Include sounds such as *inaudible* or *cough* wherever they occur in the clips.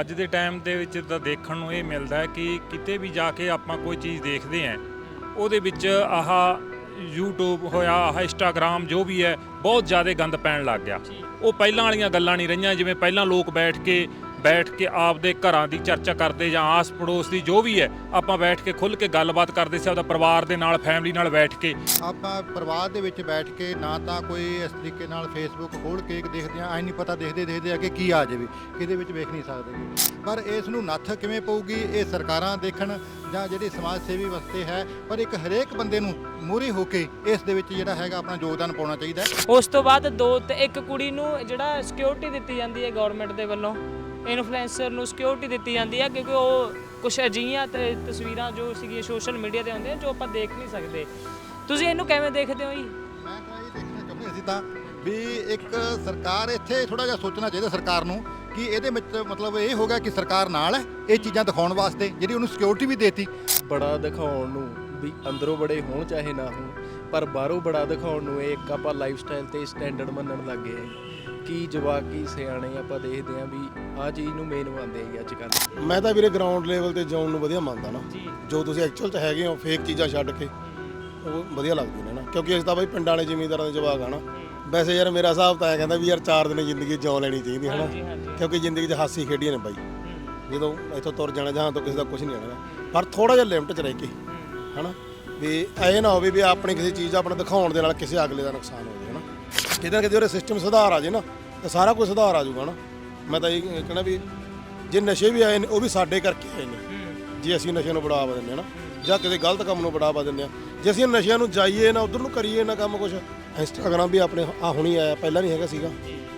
ਅੱਜ ਦੇ ਟਾਈਮ ਦੇ ਵਿੱਚ ਤਾਂ ਦੇਖਣ ਨੂੰ ਇਹ ਮਿਲਦਾ ਹੈ ਕਿ ਕਿਤੇ ਵੀ ਜਾ ਕੇ ਆਪਾਂ ਕੋਈ ਚੀਜ਼ ਦੇਖਦੇ ਆਂ ਉਹਦੇ ਵਿੱਚ ਆਹ YouTube ਹੋਇਆ ਆਹ Instagram ਜੋ ਵੀ ਹੈ ਬਹੁਤ ਜ਼ਿਆਦਾ ਗੰਦ ਪੈਣ ਲੱਗ ਗਿਆ। ਉਹ ਪਹਿਲਾਂ ਵਾਲੀਆਂ ਗੱਲਾਂ ਨਹੀਂ ਰਹੀਆਂ ਜਿਵੇਂ ਪਹਿਲਾਂ ਲੋਕ ਬੈਠ ਕੇ ਬੈਠ ਕੇ ਆਪਦੇ ਘਰਾਂ ਦੀ ਚਰਚਾ ਕਰਦੇ ਜਾਂ ਆਸ ਪੜੋਸ ਦੀ ਜੋ ਵੀ ਹੈ ਆਪਾਂ ਬੈਠ ਕੇ ਖੁੱਲ ਕੇ ਗੱਲਬਾਤ ਕਰਦੇ ਸੀ ਆਪਦਾ ਪਰਿਵਾਰ ਦੇ ਨਾਲ ਫੈਮਿਲੀ ਨਾਲ ਬੈਠ ਕੇ। ਆਪਾਂ ਪਰਿਵਾਰ ਦੇ ਵਿੱਚ ਬੈਠ ਕੇ ਨਾ ਤਾਂ ਕੋਈ ਇਸ ਤਰੀਕੇ ਨਾਲ ਫੇਸਬੁੱਕ ਖੋਲ ਕੇ ਦੇਖਦੇ ਆ ਐ ਨਹੀਂ ਪਤਾ ਦੇਖਦੇ ਦੇਖਦੇ ਅੱਗੇ ਕੀ ਆ ਜਾਵੇ ਕਿਹਦੇ ਵਿੱਚ ਵੇਖ ਨਹੀਂ ਸਕਦੇ। ਪਰ ਇਸ ਨੂੰ ਨੱਥ ਕਿਵੇਂ ਪਊਗੀ ਇਹ ਸਰਕਾਰਾਂ ਦੇਖਣ ਜਾਂ ਜਿਹੜੀ ਸਮਾਜ ਸੇਵੀ ਵਸਤੇ ਹੈ ਪਰ ਇੱਕ ਹਰੇਕ ਬੰਦੇ ਨੂੰ ਮੂਹਰੇ ਹੋ ਕੇ ਇਸ ਦੇ ਵਿੱਚ ਜਿਹੜਾ ਹੈਗਾ ਆਪਣਾ ਯੋਗਦਾਨ ਪਾਉਣਾ ਚਾਹੀਦਾ ਉਸ ਤੋਂ ਬਾਅਦ ਦੋ ਤੇ ਇੱਕ ਕੁੜੀ ਨੂੰ ਜਿਹੜਾ ਸਿਕਿਉਰਿਟੀ ਦਿੱਤੀ ਜਾਂਦੀ ਹੈ ਗਵਰਨਮੈਂਟ ਦੇ ਵੱਲੋਂ। ਇਨਫਲੂਐਂਸਰ ਨੂੰ ਸਿਕਿਉਰਿਟੀ ਦਿੱਤੀ ਜਾਂਦੀ ਹੈ ਕਿਉਂਕਿ ਉਹ ਕੁਝ ਅਜਿਹੀਆਂ ਤੇ ਤਸਵੀਰਾਂ ਜੋ ਸੀਗੀਆਂ ਸੋਸ਼ਲ ਮੀਡੀਆ ਤੇ ਆਉਂਦੀਆਂ ਜੋ ਆਪਾਂ ਦੇਖ ਨਹੀਂ ਸਕਦੇ। ਤੁਸੀਂ ਇਹਨੂੰ ਕਿਵੇਂ ਦੇਖਦੇ ਹੋ ਜੀ? ਮੈਂ ਤਾਂ ਇਹ ਦੇਖਣਾ ਚਾਹੁੰਦੇ ਅਸੀਂ ਤਾਂ ਵੀ ਇੱਕ ਸਰਕਾਰ ਇੱਥੇ ਥੋੜਾ ਜਿਹਾ ਸੋਚਣਾ ਚਾਹੀਦਾ ਸਰਕਾਰ ਨੂੰ ਕਿ ਇਹਦੇ ਵਿੱਚ ਮਤਲਬ ਇਹ ਹੋ ਗਿਆ ਕਿ ਸਰਕਾਰ ਨਾਲ ਹੈ ਇਹ ਚੀਜ਼ਾਂ ਦਿਖਾਉਣ ਵਾਸਤੇ ਜਿਹੜੀ ਉਹਨੂੰ ਸਿਕਿਉਰਿਟੀ ਵੀ ਦੇਤੀ। ਬੜਾ ਦਿਖਾਉਣ ਨੂੰ ਵੀ ਅੰਦਰੋਂ ਬੜੇ ਹੋਣ ਚਾਹੇ ਨਾ ਹੋਣ ਪਰ ਬਾਹਰੋਂ ਬੜਾ ਦਿਖਾਉਣ ਨੂੰ ਇਹ ਇੱਕ ਆਪਾਂ ਲਾਈਫ ਸਟਾਈਲ ਤੇ ਸਟੈਂਡਰਡ ਮੰਨਣ ਲੱਗ ਗਏ ਹਾਂ ਕੀ ਜਵਾਕ ਕੀ ਸਿਆਣੇ ਆਪਾਂ ਦੇਖਦੇ ਆਂ ਵੀ ਆਹ ਚੀਜ਼ ਨੂੰ ਮੇਨ ਮੰਨਦੇ ਆਂ ਅੱਜ ਕੱਲ੍ਹ। ਮੈਂ ਤਾਂ ਵੀਰੇ ਗਰਾਊਂਡ ਲੈਵਲ ਤੇ ਜਾਣ ਨੂੰ ਵਧੀਆ ਮੰਨਦਾ ਨਾ। ਜੀ। ਤੁਸੀਂ ਐਕਚੁਅਲ ਚ ਹੈਗੇ ਹੋ ਫੇਕ ਚੀਜ਼ਾਂ ਛੱਡ ਕੇ ਉਹ ਵਧੀਆ ਲੱਗਦੀਆਂ ਨੇ ਨਾ। ਕਿਉਂਕਿ ਅਸੀਂ ਤਾਂ ਬਈ ਪਿੰਡਾਂ ਵਾਲੇ ਜ਼ਿਮੀਂਦਾਰਾਂ ਦੇ ਜਵਾਕ ਆ ਨਾ। ਵੈਸੇ ਯਾਰ ਮੇਰਾ ਹਿਸਾਬ ਤਾਂ ਐਂ ਕਹਿੰਦਾ ਵੀ ਯਾਰ ਚਾਰ ਦਿਨ ਜ਼ਿੰਦਗੀ ਜਿਉ ਲੈਣੀ ਚਾਹੀਦੀ ਹੈ ਨਾ। ਕਿਉਂਕਿ ਜ਼ਿੰਦਗੀ 'ਚ ਹਾਸੀ ਖੇਡੀਆਂ ਨੇ ਬਾਈ। ਜਦੋਂ ਇੱਥੋਂ ਤੁਰ ਜਾਣਾ ਜਹਾਂ ਤੋਂ ਕਿਸੇ ਦਾ ਕੁਝ ਨਹੀਂ ਆਣਾ ਪਰ ਥੋੜਾ ਜਿਹਾ ਲਿਮਟ 'ਚ ਰਹਿ ਕੇ ਹਨਾ। ਵੀ ਐ ਨਾ ਹੋਵੇ ਵੀ ਆਪਣੀ ਕਿਸੇ ਚੀਜ਼ ਆਪਣਾ ਦਿਖਾਉਣ ਦੇ ਨਾਲ ਕਿਸੇ ਅਗਲੇ ਦਾ ਨੁਕਸਾਨ ਹੋ ਹਨਾ ਕਿਤੇ ਨਾ ਕਿਤੇ ਉਹਦੇ ਸਿਸਟਮ ਸੁਧਾਰ ਆ ਜੇ ਨਾ ਤਾਂ ਸਾਰਾ ਕੁਝ ਸੁਧਾਰ ਆ ਜਾਊਗਾ ਨਾ। ਮੈਂ ਤਾਂ ਇਹ ਕਹਿਣਾ ਵੀ ਜੇ ਨਸ਼ੇ ਵੀ ਆਏ ਨੇ ਉਹ ਵੀ ਸਾਡੇ ਕਰਕੇ ਆਏ ਨੇ। ਜੇ ਅਸੀਂ ਨਸ਼ੇ ਨੂੰ ਬੜਾਵਾ ਦਿੰਦੇ ਹਾਂ ਨਾ ਜਾਂ ਕਿਸੇ ਗਲਤ ਕੰਮ ਨੂੰ ਬੜਾਵਾ ਦਿੰਦੇ ਆ। ਜੇ ਅਸੀਂ ਨਸ਼ਿਆਂ ਨੂੰ ਜਾਈਏ ਨਾ ਉਧਰ ਨੂੰ ਕਰੀਏ ਨਾ ਕੰਮ ਕੁਝ ਇੰਸਟਾਗ੍ਰਾਮ ਵੀ ਆਪਣੇ ਆ ਹੁਣੀ ਆਇਆ ਪਹਿਲਾਂ ਨਹੀਂ ਹੈਗਾ ਸੀਗਾ।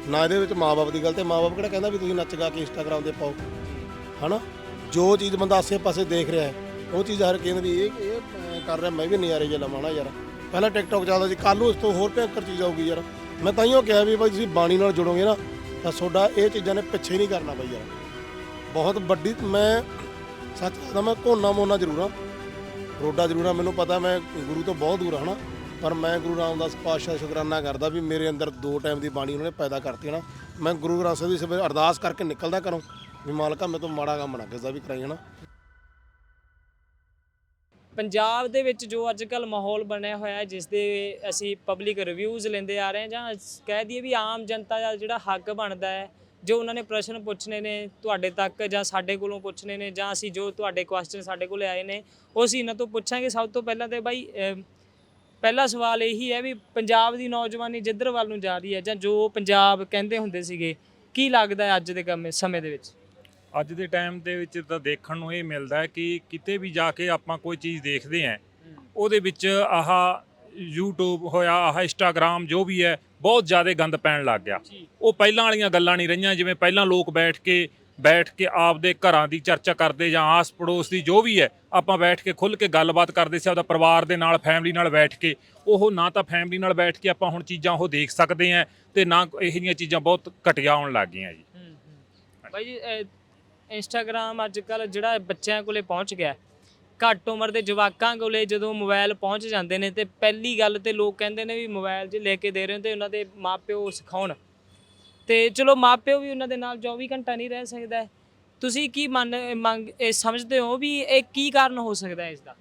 ਨਾ ਇਹਦੇ ਵਿੱਚ ਮਾਪੇ ਦੀ ਗਲਤੀ ਮਾਪੇ ਕਿਹੜਾ ਕਹਿੰਦਾ ਵੀ ਤੁਸੀਂ ਨੱਚ ਗਾ ਕੇ ਇੰਸਟਾਗ੍ਰਾਮ ਤੇ ਪਾਓ। ਹਨਾ? ਜੋ ਚੀਜ਼ ਬੰਦਾ ਆਸੇ-ਪਾਸੇ ਦੇਖ ਰਿਹਾ ਹੈ ਉਹ ਚੀਜ਼ ਹਰ ਕਹਿੰਦੇ ਵੀ ਇਹ ਕਰ ਰਿਹਾ ਮੈਂ ਵੀ ਨਜ਼ਾਰੇ ਜਿਹਾ ਲਵਾਂ ਨਾ ਯਾਰ। ਪਹਿਲਾਂ ਟਿਕਟੌਕ ਚੱਲਦਾ ਸੀ ਕੱਲ ਨੂੰ ਇਸ ਤੋਂ ਹੋਰ ਭਿਆਨਕ ਚੀਜ਼ ਆਊਗੀ ਯਾਰ। ਮੈਂ ਤਾਂ ਹੀ ਉਹ ਕਿਹਾ ਵੀ ਭਾਈ ਤੁਸੀਂ ਬਾਣੀ ਨਾਲ ਜੁੜੋਗੇ ਨਾ, ਤਾਂ ਤੁਹਾਡਾ ਇਹ ਚੀਜ਼ਾਂ ਨੇ ਪਿੱਛੇ ਨਹੀਂ ਕਰਨਾ ਬਈ ਯਾਰ। ਬਹੁਤ ਵੱਡੀ, ਮੈਂ ਸੱਚ ਦੱਸਦਾ, ਮੈਂ ਕੋਨਾ ਮੋਨਾ ਜ਼ਰੂਰ ਹਾਂ। ਰੋਡਾ ਜ਼ਰੂਰ ਹਾਂ, ਮੈਨੂੰ ਪਤਾ ਮੈਂ ਗੁਰੂ ਤੋਂ ਬਹੁਤ ਦੂਰ ਹਾਂ ਨਾ, ਪਰ ਮੈਂ ਗੁਰੂ ਰਾਮਦਾਸ ਪਾਤਸ਼ਾਹ ਸ਼ੁਕਰਾਨਾ ਕਰਦਾ ਵੀ ਮੇਰੇ ਅੰਦਰ ਦੋ ਟਾਈਮ ਦੀ ਬਾਣੀ ਉਹਨਾਂ ਨੇ ਪੈਦਾ ਕਰਤੀ ਹੈ ਨਾ। ਮੈਂ ਗੁਰੂ ਗ੍ਰੰਥ ਸਾਹਿਬ ਦੀ ਸਵੇਰੇ ਅਰਦਾਸ ਕਰਕੇ ਨਿਕਲਦਾ ਕਰੂੰ ਵੀ ਮਾਲਕਾ ਮੇਰੇ ਤੋਂ ਮਾੜਾ ਕੰਮ ਨਾ ਕਿਸੇ ਦਾ ਵੀ ਕਰਾਈ ਹਨਾ ਪੰਜਾਬ ਦੇ ਵਿੱਚ ਜੋ ਅੱਜ ਕੱਲ ਮਾਹੌਲ ਬਣਿਆ ਹੋਇਆ ਹੈ ਜਿਸ ਦੇ ਅਸੀਂ ਪਬਲਿਕ ਰਿਵਿਊਜ਼ ਲੈਂਦੇ ਆ ਰਹੇ ਹਾਂ ਜਾਂ ਕਹਿ ਦਈਏ ਵੀ ਆਮ ਜਨਤਾ ਦਾ ਜਿਹੜਾ ਹੱਕ ਬਣਦਾ ਹੈ, ਜੋ ਉਹਨਾਂ ਨੇ ਪ੍ਰਸ਼ਨ ਪੁੱਛਣੇ ਨੇ ਤੁਹਾਡੇ ਤੱਕ ਜਾਂ ਸਾਡੇ ਕੋਲੋਂ ਪੁੱਛਣੇ ਨੇ ਜਾਂ ਅਸੀਂ ਜੋ ਤੁਹਾਡੇ ਕੁਐਸਚਨ ਸਾਡੇ ਕੋਲੇ ਆਏ ਨੇ, ਉਹ ਅਸੀਂ ਇਹਨਾਂ ਤੋਂ ਪੁੱਛਾਂਗੇ। ਸਭ ਤੋਂ ਪਹਿਲਾਂ ਤੇ ਬਾਈ ਪਹਿਲਾ ਸਵਾਲ ਇਹੀ ਹੈ ਵੀ ਪੰਜਾਬ ਦੀ ਨੌਜਵਾਨੀ ਜਿੱਧਰ ਵੱਲ ਨੂੰ ਜਾ ਰਹੀ ਹੈ ਜਾਂ ਜੋ ਪੰਜਾਬ ਕਹਿੰਦੇ ਹੁੰਦੇ ਸੀਗੇ, ਕੀ ਲੱਗਦਾ ਹੈ ਅੱਜ ਦੇ ਕੰਮ, ਸਮੇਂ ਦੇ ਵਿੱਚ? ਅੱਜ ਦੇ ਟਾਈਮ ਦੇ ਵਿੱਚ ਤਾਂ ਦੇਖਣ ਨੂੰ ਇਹ ਮਿਲਦਾ ਹੈ ਕਿ ਕਿਤੇ ਵੀ ਜਾ ਕੇ ਆਪਾਂ ਕੋਈ ਚੀਜ਼ ਦੇਖਦੇ ਆਂ ਉਹਦੇ ਵਿੱਚ ਆਹ YouTube ਹੋਇਆ ਆਹ Instagram ਜੋ ਵੀ ਹੈ ਬਹੁਤ ਜ਼ਿਆਦਾ ਗੰਦ ਪੈਣ ਲੱਗ ਗਿਆ। ਉਹ ਪਹਿਲਾਂ ਵਾਲੀਆਂ ਗੱਲਾਂ ਨਹੀਂ ਰਹੀਆਂ ਜਿਵੇਂ ਪਹਿਲਾਂ ਲੋਕ ਬੈਠ ਕੇ ਬੈਠ ਕੇ ਆਪਦੇ ਘਰਾਂ ਦੀ ਚਰਚਾ ਕਰਦੇ ਜਾਂ ਆਸ ਪੜੋਸ ਦੀ ਜੋ ਵੀ ਹੈ ਆਪਾਂ ਬੈਠ ਕੇ ਖੁੱਲ ਕੇ ਗੱਲਬਾਤ ਕਰਦੇ ਸੀ ਆਪਦਾ ਪਰਿਵਾਰ ਦੇ ਨਾਲ ਫੈਮਿਲੀ ਨਾਲ ਬੈਠ ਕੇ। ਉਹ ਨਾ ਤਾਂ ਫੈਮਿਲੀ ਨਾਲ ਬੈਠ ਕੇ ਆਪਾਂ ਹੁਣ ਚੀਜ਼ਾਂ ਉਹ ਦੇਖ ਸਕਦੇ ਆਂ ਤੇ ਨਾ ਇਹੋ ਜਿਹੀਆਂ ਚੀਜ਼ਾਂ ਬਹੁਤ ਘਟੀਆ ਆਉਣ ਲੱਗ ਗਈਆਂ ਜੀ। ਬਾਈ ਜੀ ਇੰਸਟਾਗ੍ਰam ਅੱਜ ਕੱਲ ਜਿਹੜਾ ਬੱਚਿਆਂ ਕੋਲੇ ਪਹੁੰਚ ਗਿਆ ਘੱਟ ਉਮਰ ਦੇ ਜਵਾਕਾਂ ਕੋਲੇ ਜਦੋਂ ਮੋਬਾਈਲ ਪਹੁੰਚ ਜਾਂਦੇ ਨੇ ਤੇ ਪਹਿਲੀ ਗੱਲ ਤੇ ਲੋਕ ਕਹਿੰਦੇ ਨੇ ਵੀ ਮੋਬਾਈਲ ਜੇ ਲੈ ਕੇ ਦੇ ਰਹੇ ਹੋ ਤੇ ਉਹਨਾਂ ਦੇ ਮਾਪਿਓ ਸਿਖਾਉਣ। ਤੇ ਚਲੋ ਮਾਪਿਓ ਵੀ ਉਹਨਾਂ ਦੇ ਨਾਲ 24 ਘੰਟਾ ਨਹੀਂ ਰਹਿ ਸਕਦਾ ਤੁਸੀਂ ਕੀ ਮੰਨ, ਮੰਗ, ਇਹ ਸਮਝਦੇ ਹੋ ਵੀ ਇਹ ਕੀ ਕਾਰਨ ਹੋ ਸਕਦਾ ਹੈ ਇਸ ਦਾ?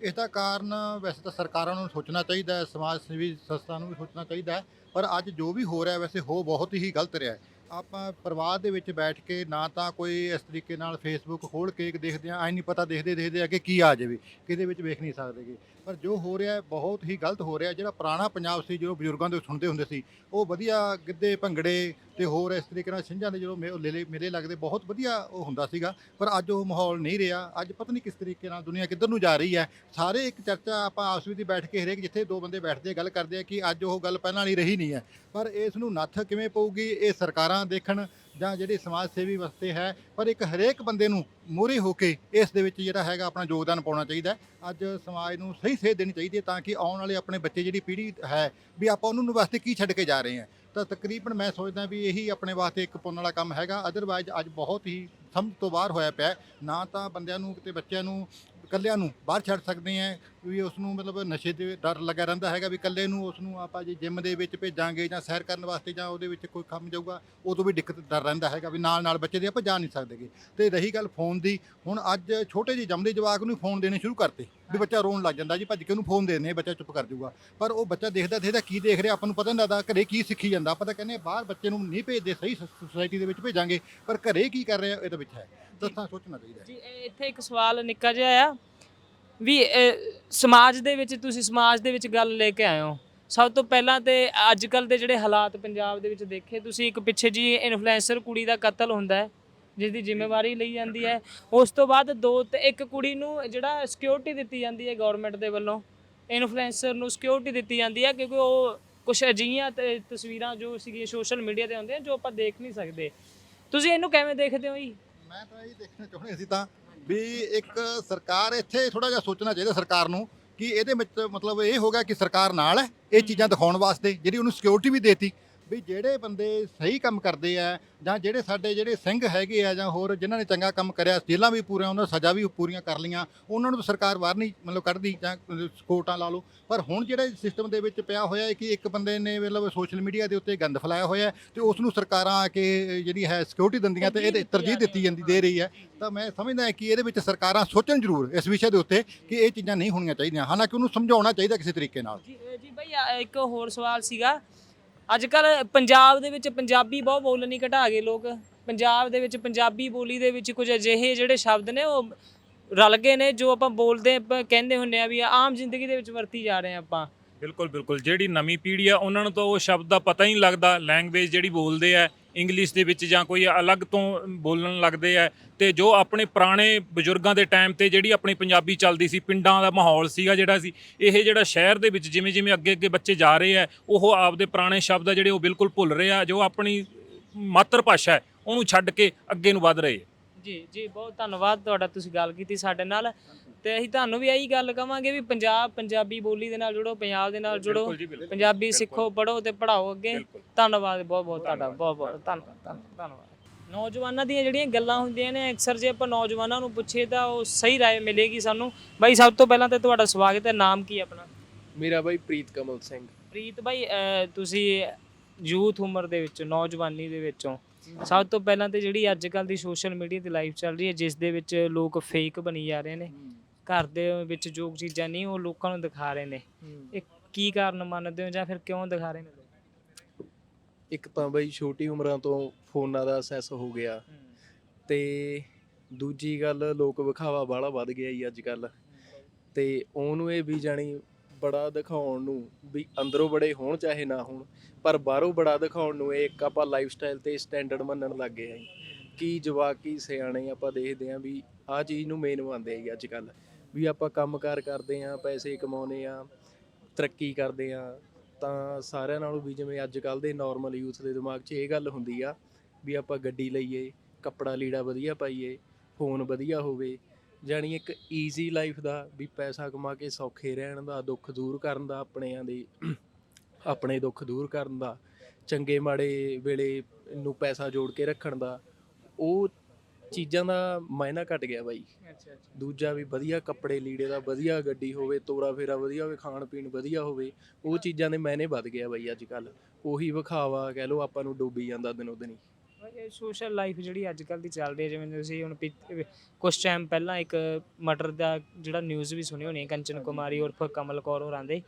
ਇਸ ਦਾ ਕਾਰਨ ਵੈਸੇ ਤਾਂ ਸਰਕਾਰਾਂ ਨੂੰ ਸੋਚਣਾ ਚਾਹੀਦਾ ਹੈ, ਸਮਾਜ ਸੇਵੀ ਸੰਸਥਾ ਨੂੰ ਵੀ ਸੋਚਣਾ ਚਾਹੀਦਾ ਹੈ, ਪਰ ਅੱਜ ਜੋ ਵੀ ਹੋ ਰਿਹਾ ਵੈਸੇ ਹੋ ਬਹੁਤ ਹੀ ਗਲਤ ਰਿਹਾ ਹੈ। ਆਪਾਂ ਪਰਿਵਾਰ ਦੇ ਵਿੱਚ ਬੈਠ ਕੇ ਨਾ ਤਾਂ ਕੋਈ ਇਸ ਤਰੀਕੇ ਨਾਲ ਫੇਸਬੁੱਕ ਖੋਲ ਕੇ ਦੇਖਦੇ ਆ ਐ ਨਹੀਂ ਪਤਾ ਦੇਖਦੇ ਦੇਖਦੇ ਅੱਗੇ ਕੀ ਆ ਜਾਵੇ, ਕਿਹਦੇ ਵਿੱਚ ਵੇਖ ਨਹੀਂ ਸਕਦੇਗੇ ਪਰ ਜੋ ਹੋ ਰਿਹਾ ਹੈ, ਬਹੁਤ ਹੀ ਗਲਤ ਹੋ ਰਿਹਾ ਜਿਹੜਾ ਪੁਰਾਣਾ ਪੰਜਾਬ ਸੀ, ਜਦੋਂ ਬਜ਼ੁਰਗਾਂ ਦੇ ਸੁਣਦੇ ਹੁੰਦੇ ਸੀ, ਉਹ ਵਧੀਆ ਗਿੱਧੇ, ਭੰਗੜੇ ਤੇ ਹੋਰ ਇਸ ਤਰੀਕੇ ਨਾਲ ਛਿੰਝਾਂ ਦੇ ਜਦੋਂ ਮੇ- ਮੇਲੇ ਮੇਲੇ ਲੱਗਦੇ, ਬਹੁਤ ਵਧੀਆ ਉਹ ਹੁੰਦਾ ਸੀਗਾ। ਪਰ ਅੱਜ ਉਹ ਮਾਹੌਲ ਨਹੀਂ ਰਿਹਾ। ਅੱਜ ਪਤਾ ਨਹੀਂ ਕਿਸ ਤਰੀਕੇ ਨਾਲ ਦੁਨੀਆ ਕਿੱਧਰ ਨੂੰ ਜਾ ਰਹੀ ਹੈ। ਸਾਰੇ ਇੱਕ ਚਰਚਾ ਆਪਾਂ ਆਪਸ ਵਿੱਚ ਬੈਠ ਕੇ ਹਰੇਕ ਜਿੱਥੇ ਦੋ ਬੰਦੇ ਬੈਠਦੇ ਗੱਲ ਕਰਦੇ ਆ ਕਿ ਅੱਜ ਉਹ ਗੱਲ ਪਹਿਲਾਂ ਵਾਲੀ ਰਹੀ ਨਹੀਂ ਹੈ। ਪਰ ਇਸ ਨੂੰ ਨੱਥ ਕਿਵੇਂ ਪਊਗੀ, ਇਹ ਸਰਕਾਰਾਂ ਦੇਖਣ ਜਾਂ ਜਿਹੜੀ ਸਮਾਜ ਸੇਵੀ ਵਾਸਤੇ ਹੈ, ਪਰ ਇੱਕ ਹਰੇਕ ਬੰਦੇ ਨੂੰ ਮੂਹਰੇ ਹੋ ਕੇ ਇਸ ਦੇ ਵਿੱਚ ਜਿਹੜਾ ਹੈਗਾ ਆਪਣਾ ਯੋਗਦਾਨ ਪਾਉਣਾ ਚਾਹੀਦਾ ਅੱਜ ਸਮਾਜ ਨੂੰ ਸਹੀ ਸੇਧ ਦੇਣੀ ਚਾਹੀਦੀ ਹੈ ਤਾਂ ਕਿ ਆਉਣ ਵਾਲੇ ਆਪਣੇ ਬੱਚੇ ਜਿਹੜੀ ਪੀੜ੍ਹੀ ਹੈ, ਵੀ ਆਪਾਂ ਉਹਨਾਂ ਨੂੰ ਵਾਸਤੇ ਕੀ ਛੱਡ ਕੇ ਜਾ ਰਹੇ ਹਾਂ। ਤਾਂ ਤਕਰੀਬਨ ਮੈਂ ਸੋਚਦਾ ਵੀ ਇਹੀ ਆਪਣੇ ਵਾਸਤੇ ਇੱਕ ਪੁੰਨ ਵਾਲਾ ਕੰਮ ਹੈਗਾ ਅਦਰਵਾਈਜ਼ ਅੱਜ ਬਹੁਤ ਹੀ ਸਮਝ ਤੋਂ ਬਾਹਰ ਹੋਇਆ ਪਿਆ ਨਾ ਤਾਂ ਬੰਦਿਆਂ ਨੂੰ ਤੇ ਬੱਚਿਆਂ ਨੂੰ ਇਕੱਲਿਆਂ ਨੂੰ ਬਾਹਰ ਛੱਡ ਸਕਦੇ ਆ ਵੀ ਉਸ ਨੂੰ ਮਤਲਬ ਨਸ਼ੇ ਦੇ ਡਰ ਲੱਗਾ ਰਹਿੰਦਾ ਹੈਗਾ ਵੀ ਇਕੱਲੇ ਨੂੰ ਉਸ ਨੂੰ ਆਪਾਂ ਜੇ ਜਿਮ ਦੇ ਵਿੱਚ ਭੇਜਾਂਗੇ ਜਾਂ ਸੈਰ ਕਰਨ ਵਾਸਤੇ ਜਾਂ ਉਹਦੇ ਵਿੱਚ ਕੋਈ ਕੰਮ ਜਾਊਗਾ, ਉਦੋਂ ਵੀ ਦਿੱਕਤ, ਡਰ ਰਹਿੰਦਾ ਹੈਗਾ ਵੀ ਨਾਲ ਨਾਲ ਬੱਚੇ ਦੇ ਆਪਾਂ ਜਾ ਨਹੀਂ ਸਕਦੇਗੇ ਤੇ ਰਹੀ ਗੱਲ ਫੋਨ ਦੀ, ਹੁਣ ਅੱਜ ਛੋਟੇ ਜਿਹੇ ਜੰਮਦੇ ਜਵਾਕ ਨੂੰ ਫੋਨ ਦੇਣੇ ਸ਼ੁਰੂ ਕਰਤੇ। ਵੀ ਬੱਚਾ ਰੋਣ ਲੱਗ ਜਾਂਦਾ ਜੀ ਭੱਜ ਕੇ ਉਹਨੂੰ ਫੋਨ ਦੇ ਦਿੰਦੇ ਆ, ਬੱਚਾ ਚੁੱਪ ਕਰ ਜਾਊਗਾ। ਪਰ ਉਹ ਬੱਚਾ ਦੇਖਦਾ ਦੇਖਦਾ ਕੀ ਦੇਖ ਰਿਹਾ ਆਪਾਂ ਨੂੰ ਪਤਾ ਨਹੀਂ ਲੱਗਦਾ ਘਰੇ ਕੀ ਸਿੱਖੀ ਜਾਂਦਾ। ਆਪਾਂ ਤਾਂ ਕਹਿੰਦੇ ਬਾਹਰ ਬੱਚੇ ਨੂੰ ਨਹੀਂ ਭੇਜਦੇ ਸਹੀ ਸੁਸਾਇਟੀ ਦੇ ਵਿੱਚ ਭੇਜਾਂਗੇ ਪਰ ਘਰੇ ਕੀ ਕਰ ਰਿਹਾ ਇਹ ਤਾਂ ਵਿੱਚ ਹੈ। ਤਾਂ ਸੋਚਣਾ ਚਾਹੀਦਾ ਜੀ ਇੱਥੇ ਇੱਕ ਸਵਾਲ ਨਿੱਕਾ ਜਿਹਾ ਆ ਵੀ ਸਮਾਜ ਦੇ ਵਿੱਚ ਤੁਸੀਂ ਸਮਾਜ ਦੇ ਵਿੱਚ ਗੱਲ ਲੈ ਕੇ ਆਏ ਹੋ। ਸਭ ਤੋਂ ਪਹਿਲਾਂ ਤੇ ਅੱਜ ਕੱਲ ਦੇ ਜਿਹੜੇ ਹਾਲਾਤ ਪੰਜਾਬ ਦੇ ਵਿੱਚ ਦੇਖੇ ਤੁਸੀਂ ਇੱਕ ਪਿੱਛੇ ਜੀ ਇਨਫਲੂਐਂਸਰ ਕੁੜੀ ਦਾ ਕਤਲ ਹੁੰਦਾ ਹੈ। ਜਿਸ ਦੀ ਜ਼ਿੰਮੇਵਾਰੀ ਲਈ ਜਾਂਦੀ ਹੈ। ਉਸ ਤੋਂ ਬਾਅਦ ਦੋ ਤੇ ਇੱਕ ਕੁੜੀ ਨੂੰ ਜਿਹੜਾ ਸਿਕਿਉਰਿਟੀ ਦਿੱਤੀ ਜਾਂਦੀ ਹੈ ਗਵਰਨਮੈਂਟ ਦੇ ਵੱਲੋਂ। ਇਨਫਲੂਐਂਸਰ ਨੂੰ ਸਿਕਿਉਰਿਟੀ ਦਿੱਤੀ ਜਾਂਦੀ ਹੈ ਕਿਉਂਕਿ ਉਹ ਕੁਝ ਅਜਿਹੀਆਂ ਤੇ ਤਸਵੀਰਾਂ ਜੋ ਸੀਗੀਆਂ ਸੋਸ਼ਲ ਮੀਡੀਆ ਤੇ ਆਉਂਦੀਆਂ ਜੋ ਆਪਾਂ ਦੇਖ ਨਹੀਂ ਸਕਦੇ। ਤੁਸੀਂ ਇਹਨੂੰ ਕਿਵੇਂ ਦੇਖਦੇ ਹੋ ਜੀ? ਮੈਂ ਤਾਂ ਇਹ ਦੇਖਣਾ ਚਾਹੁੰਦੇ ਸੀ ਤਾਂ ਵੀ ਇੱਕ ਸਰਕਾਰ ਇੱਥੇ ਥੋੜਾ ਜਿਹਾ ਸੋਚਣਾ ਚਾਹੀਦਾ ਸਰਕਾਰ ਨੂੰ ਕਿ ਇਹਦੇ ਵਿੱਚ ਮਤਲਬ ਇਹ ਹੋ ਗਿਆ ਕਿ ਸਰਕਾਰ ਨਾਲ ਹੈ ਇਹ ਚੀਜ਼ਾਂ ਦਿਖਾਉਣ ਵਾਸਤੇ ਜਿਹੜੀ ਉਹਨੂੰ ਸਿਕਿਉਰਿਟੀ ਵੀ ਦੇਤੀ। ਵੀ ਜਿਹੜੇ ਬੰਦੇ ਸਹੀ ਕੰਮ ਕਰਦੇ ਆ ਜਾਂ ਜਿਹੜੇ ਸਾਡੇ ਜਿਹੜੇ ਸਿੰਘ ਹੈਗੇ ਆ ਜਾਂ ਹੋਰ ਜਿਨ੍ਹਾਂ ਨੇ ਚੰਗਾ ਕੰਮ ਕਰਿਆ ਜੇਲ੍ਹਾਂ ਵੀ ਪੂਰੀਆਂ ਉਹਨਾਂ ਸਜ਼ਾ ਵੀ ਪੂਰੀਆਂ ਕਰ ਲਈਆਂ ਉਹਨਾਂ ਨੂੰ ਸਰਕਾਰ ਬਾਹਰ ਨਹੀਂ ਮਤਲਬ ਕੱਢਦੀ ਜਾਂ ਕੋਟਾਂ ਲਾ ਲਓ। ਪਰ ਹੁਣ ਜਿਹੜੇ ਸਿਸਟਮ ਦੇ ਵਿੱਚ ਪਿਆ ਹੋਇਆ ਹੈ ਕਿ ਇੱਕ ਬੰਦੇ ਨੇ ਮਤਲਬ ਸੋਸ਼ਲ ਮੀਡੀਆ ਦੇ ਉੱਤੇ ਗੰਦ ਫੈਲਾਇਆ ਹੋਇਆ ਤੇ ਉਸ ਨੂੰ ਸਰਕਾਰਾਂ ਆ ਕੇ ਜਿਹੜੀ ਹੈ ਸਿਕਿਉਰਿਟੀ ਦਿੰਦੀਆਂ ਤੇ ਇਹਦੇ ਤਰਜੀਹ ਦਿੱਤੀ ਜਾਂਦੀ ਦੇ ਰਹੀ ਹੈ। ਤਾਂ ਮੈਂ ਸਮਝਦਾ ਕਿ ਇਹਦੇ ਵਿੱਚ ਸਰਕਾਰਾਂ ਸੋਚਣ ਜ਼ਰੂਰ ਇਸ ਵਿਸ਼ੇ ਦੇ ਉੱਤੇ ਕਿ ਇਹ ਚੀਜ਼ਾਂ ਨਹੀਂ ਹੋਣੀਆਂ ਚਾਹੀਦੀਆਂ। ਹਾਲਾਂਕਿ ਉਹਨੂੰ ਸਮਝਾਉਣਾ ਚਾਹੀਦਾ ਕਿਸੇ ਤਰੀਕੇ ਨਾਲ। ਜੀ ਜੀ ਭਾਈ ਇੱਕ ਹੋਰ ਸਵਾਲ ਸੀਗਾ। ਅੱਜ ਕੱਲ ਪੰਜਾਬ ਦੇ ਵਿੱਚ ਪੰਜਾਬੀ ਬਹੁਤ ਬੋਲਣੀ ਘਟਾ ਗਏ ਲੋਕ। ਪੰਜਾਬ ਦੇ ਵਿੱਚ ਪੰਜਾਬੀ ਬੋਲੀ ਦੇ ਵਿੱਚ ਕੁਝ ਅਜਿਹੇ ਜਿਹੜੇ ਸ਼ਬਦ ਨੇ, ਉਹ ਰਲ ਗਏ ਨੇ ਜੋ ਆਪਾਂ ਬੋਲਦੇ, ਆਪਾਂ ਕਹਿੰਦੇ ਹੁੰਨੇ ਆ ਵੀ ਆਮ ਜ਼ਿੰਦਗੀ ਦੇ ਵਿੱਚ ਵਰਤੀ ਜਾ ਰਹੇ ਆ ਆਪਾਂ। ਬਿਲਕੁਲ ਬਿਲਕੁਲ। ਜਿਹੜੀ ਨਵੀਂ ਪੀੜ੍ਹੀ ਆ, ਉਹਨਾਂ ਨੂੰ ਤਾਂ ਉਹ ਸ਼ਬਦ ਦਾ ਪਤਾ ਹੀ ਨਹੀਂ ਲੱਗਦਾ ਲੈਂਗੁਏਜ ਜਿਹੜੀ ਬੋਲਦੇ ਆ ਇੰਗਲਿਸ਼ ਦੇ ਵਿੱਚ ਜਾਂ ਕੋਈ ਅਲੱਗ ਤੋਂ ਬੋਲਣ ਲੱਗਦੇ ਆ। ਤੇ ਜੋ ਆਪਣੇ ਪੁਰਾਣੇ ਬਜ਼ੁਰਗਾਂ ਦੇ ਟਾਈਮ ਤੇ ਜਿਹੜੀ ਆਪਣੀ ਪੰਜਾਬੀ ਚੱਲਦੀ ਸੀ, ਪਿੰਡਾਂ ਦਾ ਮਾਹੌਲ ਸੀਗਾ ਜਿਹੜਾ ਸੀ, ਇਹ ਜਿਹੜਾ ਸ਼ਹਿਰ ਦੇ ਵਿੱਚ ਜਿਵੇਂ ਜਿਵੇਂ ਅੱਗੇ ਅੱਗੇ ਬੱਚੇ ਜਾ ਰਹੇ ਆ, ਉਹ ਆਪਦੇ ਪੁਰਾਣੇ ਸ਼ਬਦ ਆ ਜਿਹੜੇ ਉਹ ਬਿਲਕੁਲ ਭੁੱਲ ਰਹੇ ਆ, ਜੋ ਆਪਣੀ ਮਾਤਰ ਭਾਸ਼ਾ ਹੈ, ਉਹਨੂੰ ਛੱਡ ਕੇ ਅੱਗੇ ਨੂੰ ਵੱਧ ਰਹੇ ਆ। ਜੀ ਜੀ, ਬਹੁਤ ਧੰਨਵਾਦ ਤੁਹਾਡਾ ਤੁਸੀਂ ਗੱਲ ਕੀਤੀ ਸਾਡੇ ਨਾਲ। ਤੇ ਅਸੀਂ ਤੁਹਾਨੂੰ ਵੀ ਇਹੀ ਗੱਲ ਕਵਾਂਗੇ ਵੀ ਪੰਜਾਬ ਪੰਜਾਬੀ ਬੋਲੀ ਦੇ ਨਾਲ ਜੁੜੋ ਪੰਜਾਬ ਦੇ ਨਾਲ ਜੁੜੋ। ਪੰਜਾਬੀ ਸਿੱਖੋ ਪੜੋ ਤੇ ਪੜਾਓ ਅੱਗੇ। ਧੰਨਵਾਦ ਬਹੁਤ ਬਹੁਤ ਤੁਹਾਡਾ ਬਹੁਤ ਬਹੁਤ ਧੰਨਵਾਦ। ਨੌਜਵਾਨਾਂ ਦੀਆਂ ਜਿਹੜੀਆਂ ਗੱਲਾਂ ਹੁੰਦੀਆਂ ਨੇ ਅਕਸਰ ਜੇ ਆਪਾਂ ਨੌਜਵਾਨਾਂ ਨੂੰ ਪੁੱਛੇ ਤਾਂ ਉਹ ਸਹੀ ਰਾਏ ਮਿਲੇਗੀ ਸਾਨੂੰ। ਬਾਈ ਸਭ ਤੋਂ ਪਹਿਲਾਂ ਤੇ ਤੁਹਾਡਾ ਸਵਾਗਤ ਹੈ। ਨਾਮ ਕੀ ਆਪਣਾ? ਮੇਰਾ ਬਾਈ ਪ੍ਰੀਤ ਕਮਲ ਸਿੰਘ। ਪ੍ਰੀਤ ਬਾਈ ਤੁਸੀਂ ਯੂਥ ਉਮਰ ਦੇ ਵਿੱਚ ਨੌਜਵਾਨੀ ਦੇ ਵਿੱਚੋਂ ਸਭ ਤੋਂ ਪਹਿਲਾਂ ਤੇ ਜਿਹੜੀ ਅੱਜ ਕੱਲ ਦੀ ਸੋਸ਼ਲ ਮੀਡੀਆ ਤੇ ਲਾਈਫ ਚੱਲ ਰਹੀ ਹੈ ਜਿਸ ਦੇ ਵਿੱਚ ਲੋਕ ਫੇਕ ਬਣੀ ਜਾ ਰਹੇ ਨੇ। ਘਰ ਦੇ ਵਿੱਚ ਜੋ ਚੀਜ਼ਾਂ ਨਹੀਂ ਉਹ ਲੋਕਾਂ ਨੂੰ ਦਿਖਾ ਰਹੇ ਨੇ। ਇਹ ਕੀ ਕਾਰਨ ਮੰਨਦੇ ਹੋ ਜਾਂ ਫਿਰ ਕਿਉਂ ਦਿਖਾ ਰਹੇ ਨੇ ਲੋਕ? ਇੱਕ ਤਾਂ ਬਾਈ ਛੋਟੀ ਉਮਰਾਂ ਤੋਂ ਫੋਨਾਂ ਦਾ ਅਸੈਸ ਹੋ ਗਿਆ। ਤੇ ਦੂਜੀ ਗੱਲ ਲੋਕ ਵਿਖਾਵਾ ਬਾਹਲਾ ਵੱਧ ਗਿਆ ਜੀ ਅੱਜ ਕੱਲ ਤੇ ਉਹਨੂੰ ਇਹ ਵੀ ਜਾਣੀ ਬੜਾ ਦਿਖਾਉਣ ਨੂੰ ਵੀ ਅੰਦਰੋਂ ਬੜੇ ਹੋਣ ਚਾਹੇ ਨਾ ਹੋਣ ਪਰ ਬਾਹਰੋਂ ਬੜਾ ਦਿਖਾਉਣ ਨੂੰ ਇਹ ਇੱਕ ਆਪਾਂ ਲਾਈਫ ਸਟਾਈਲ ਤੇ ਸਟੈਂਡਰਡ ਮੰਨਣ ਲੱਗ ਗਏ ਆ ਕੀ ਜਵਾਕ ਕੀ ਸਿਆਣੇ ਆਪਾਂ ਦੇਖਦੇ ਆ ਵੀ ਆਹ ਚੀਜ਼ ਨੂੰ ਮੇਨ ਮੰਨਦੇ ਆ ਜੀ ਅੱਜ ਕੱਲ ਵੀ ਆਪਾਂ ਕੰਮਕਾਰ ਕਰਦੇ ਆ ਪੈਸੇ ਕਮਾਉਨੇ ਆ ਤਰੱਕੀ ਕਰਦੇ ਆ ਤਾਂ ਸਾਰਿਆਂ ਨਾਲੋਂ ਵੀ ਜਿਵੇਂ ਅੱਜ ਕੱਲ ਦੇ ਨਾਰਮਲ ਯੂਥ ਦੇ ਦਿਮਾਗ 'ਚ ਇਹ ਗੱਲ ਹੁੰਦੀ ਆ ਵੀ ਆਪਾਂ ਗੱਡੀ ਲਈਏ, ਕੱਪੜਾ ਲੀੜਾ ਵਧੀਆ ਪਾਈਏ ਫੋਨ ਵਧੀਆ ਹੋਵੇ, ਜਾਣੀ ਇੱਕ ਈਜ਼ੀ ਲਾਈਫ ਦਾ ਵੀ ਪੈਸਾ ਕਮਾ ਕੇ ਸੌਖੇ ਰਹਿਣ ਦਾ, ਦੁੱਖ ਦੂਰ ਕਰਨ ਦਾ, ਆਪਣਿਆਂ ਦੇ *clears throat* ਆਪਣੇ ਦੁੱਖ ਦੂਰ ਕਰਨ ਦਾ, ਚੰਗੇ ਮਾੜੇ ਵੇਲੇ ਨੂੰ ਪੈਸਾ ਜੋੜ ਕੇ ਰੱਖਣ ਦਾ, ਉਹ ਚੀਜ਼ਾਂ ਦਾ ਮਾਇਨਾ ਘਟ ਗਿਆ ਬਾਈ। ਅੱਛਾ ਅੱਛਾ। ਦੂਜਾ ਵੀ ਵਧੀਆ ਕੱਪੜੇ ਲੀੜੇ ਦਾ ਵਧੀਆ ਗੱਡੀ ਹੋਵੇ ਤੋਰਾ ਫੇਰਾ ਵਧੀਆ ਹੋਵੇ ਖਾਣ ਪੀਣ ਵਧੀਆ ਹੋਵੇ ਉਹ ਚੀਜ਼ਾਂ ਦੇ ਮਾਇਨੇ ਵੱਧ ਗਿਆ ਬਾਈ ਅੱਜ ਕੱਲ ਉਹੀ ਵਿਖਾਵਾ ਕਹਿ ਲਓ ਆਪਾਂ ਨੂੰ ਡੋਬੀ ਜਾਂਦਾ ਦਿਨੋ ਦਿਨੀ। ਇਹ ਸੋਸ਼ਲ ਲਾਈਫ ਜਿਹੜੀ ਅੱਜ ਕੱਲ ਦੀ ਚੱਲ ਰਹੀ ਹੈ ਜਿਵੇਂ ਤੁਸੀਂ ਹੁਣ ਕੁਝ ਟਾਈਮ ਪਹਿਲਾਂ ਇੱਕ ਮਟਰ ਦਾ ਜਿਹੜਾ ਨਿਊਜ਼ ਵੀ ਸੁਣੀ ਹੋਣੀ ਹੈ ਕੰਚਨ ਕੁਮਾਰੀ ਉਰਫ ਕਮਲ ਕੌਰ ਹੋਰਾਂ ਦੇ।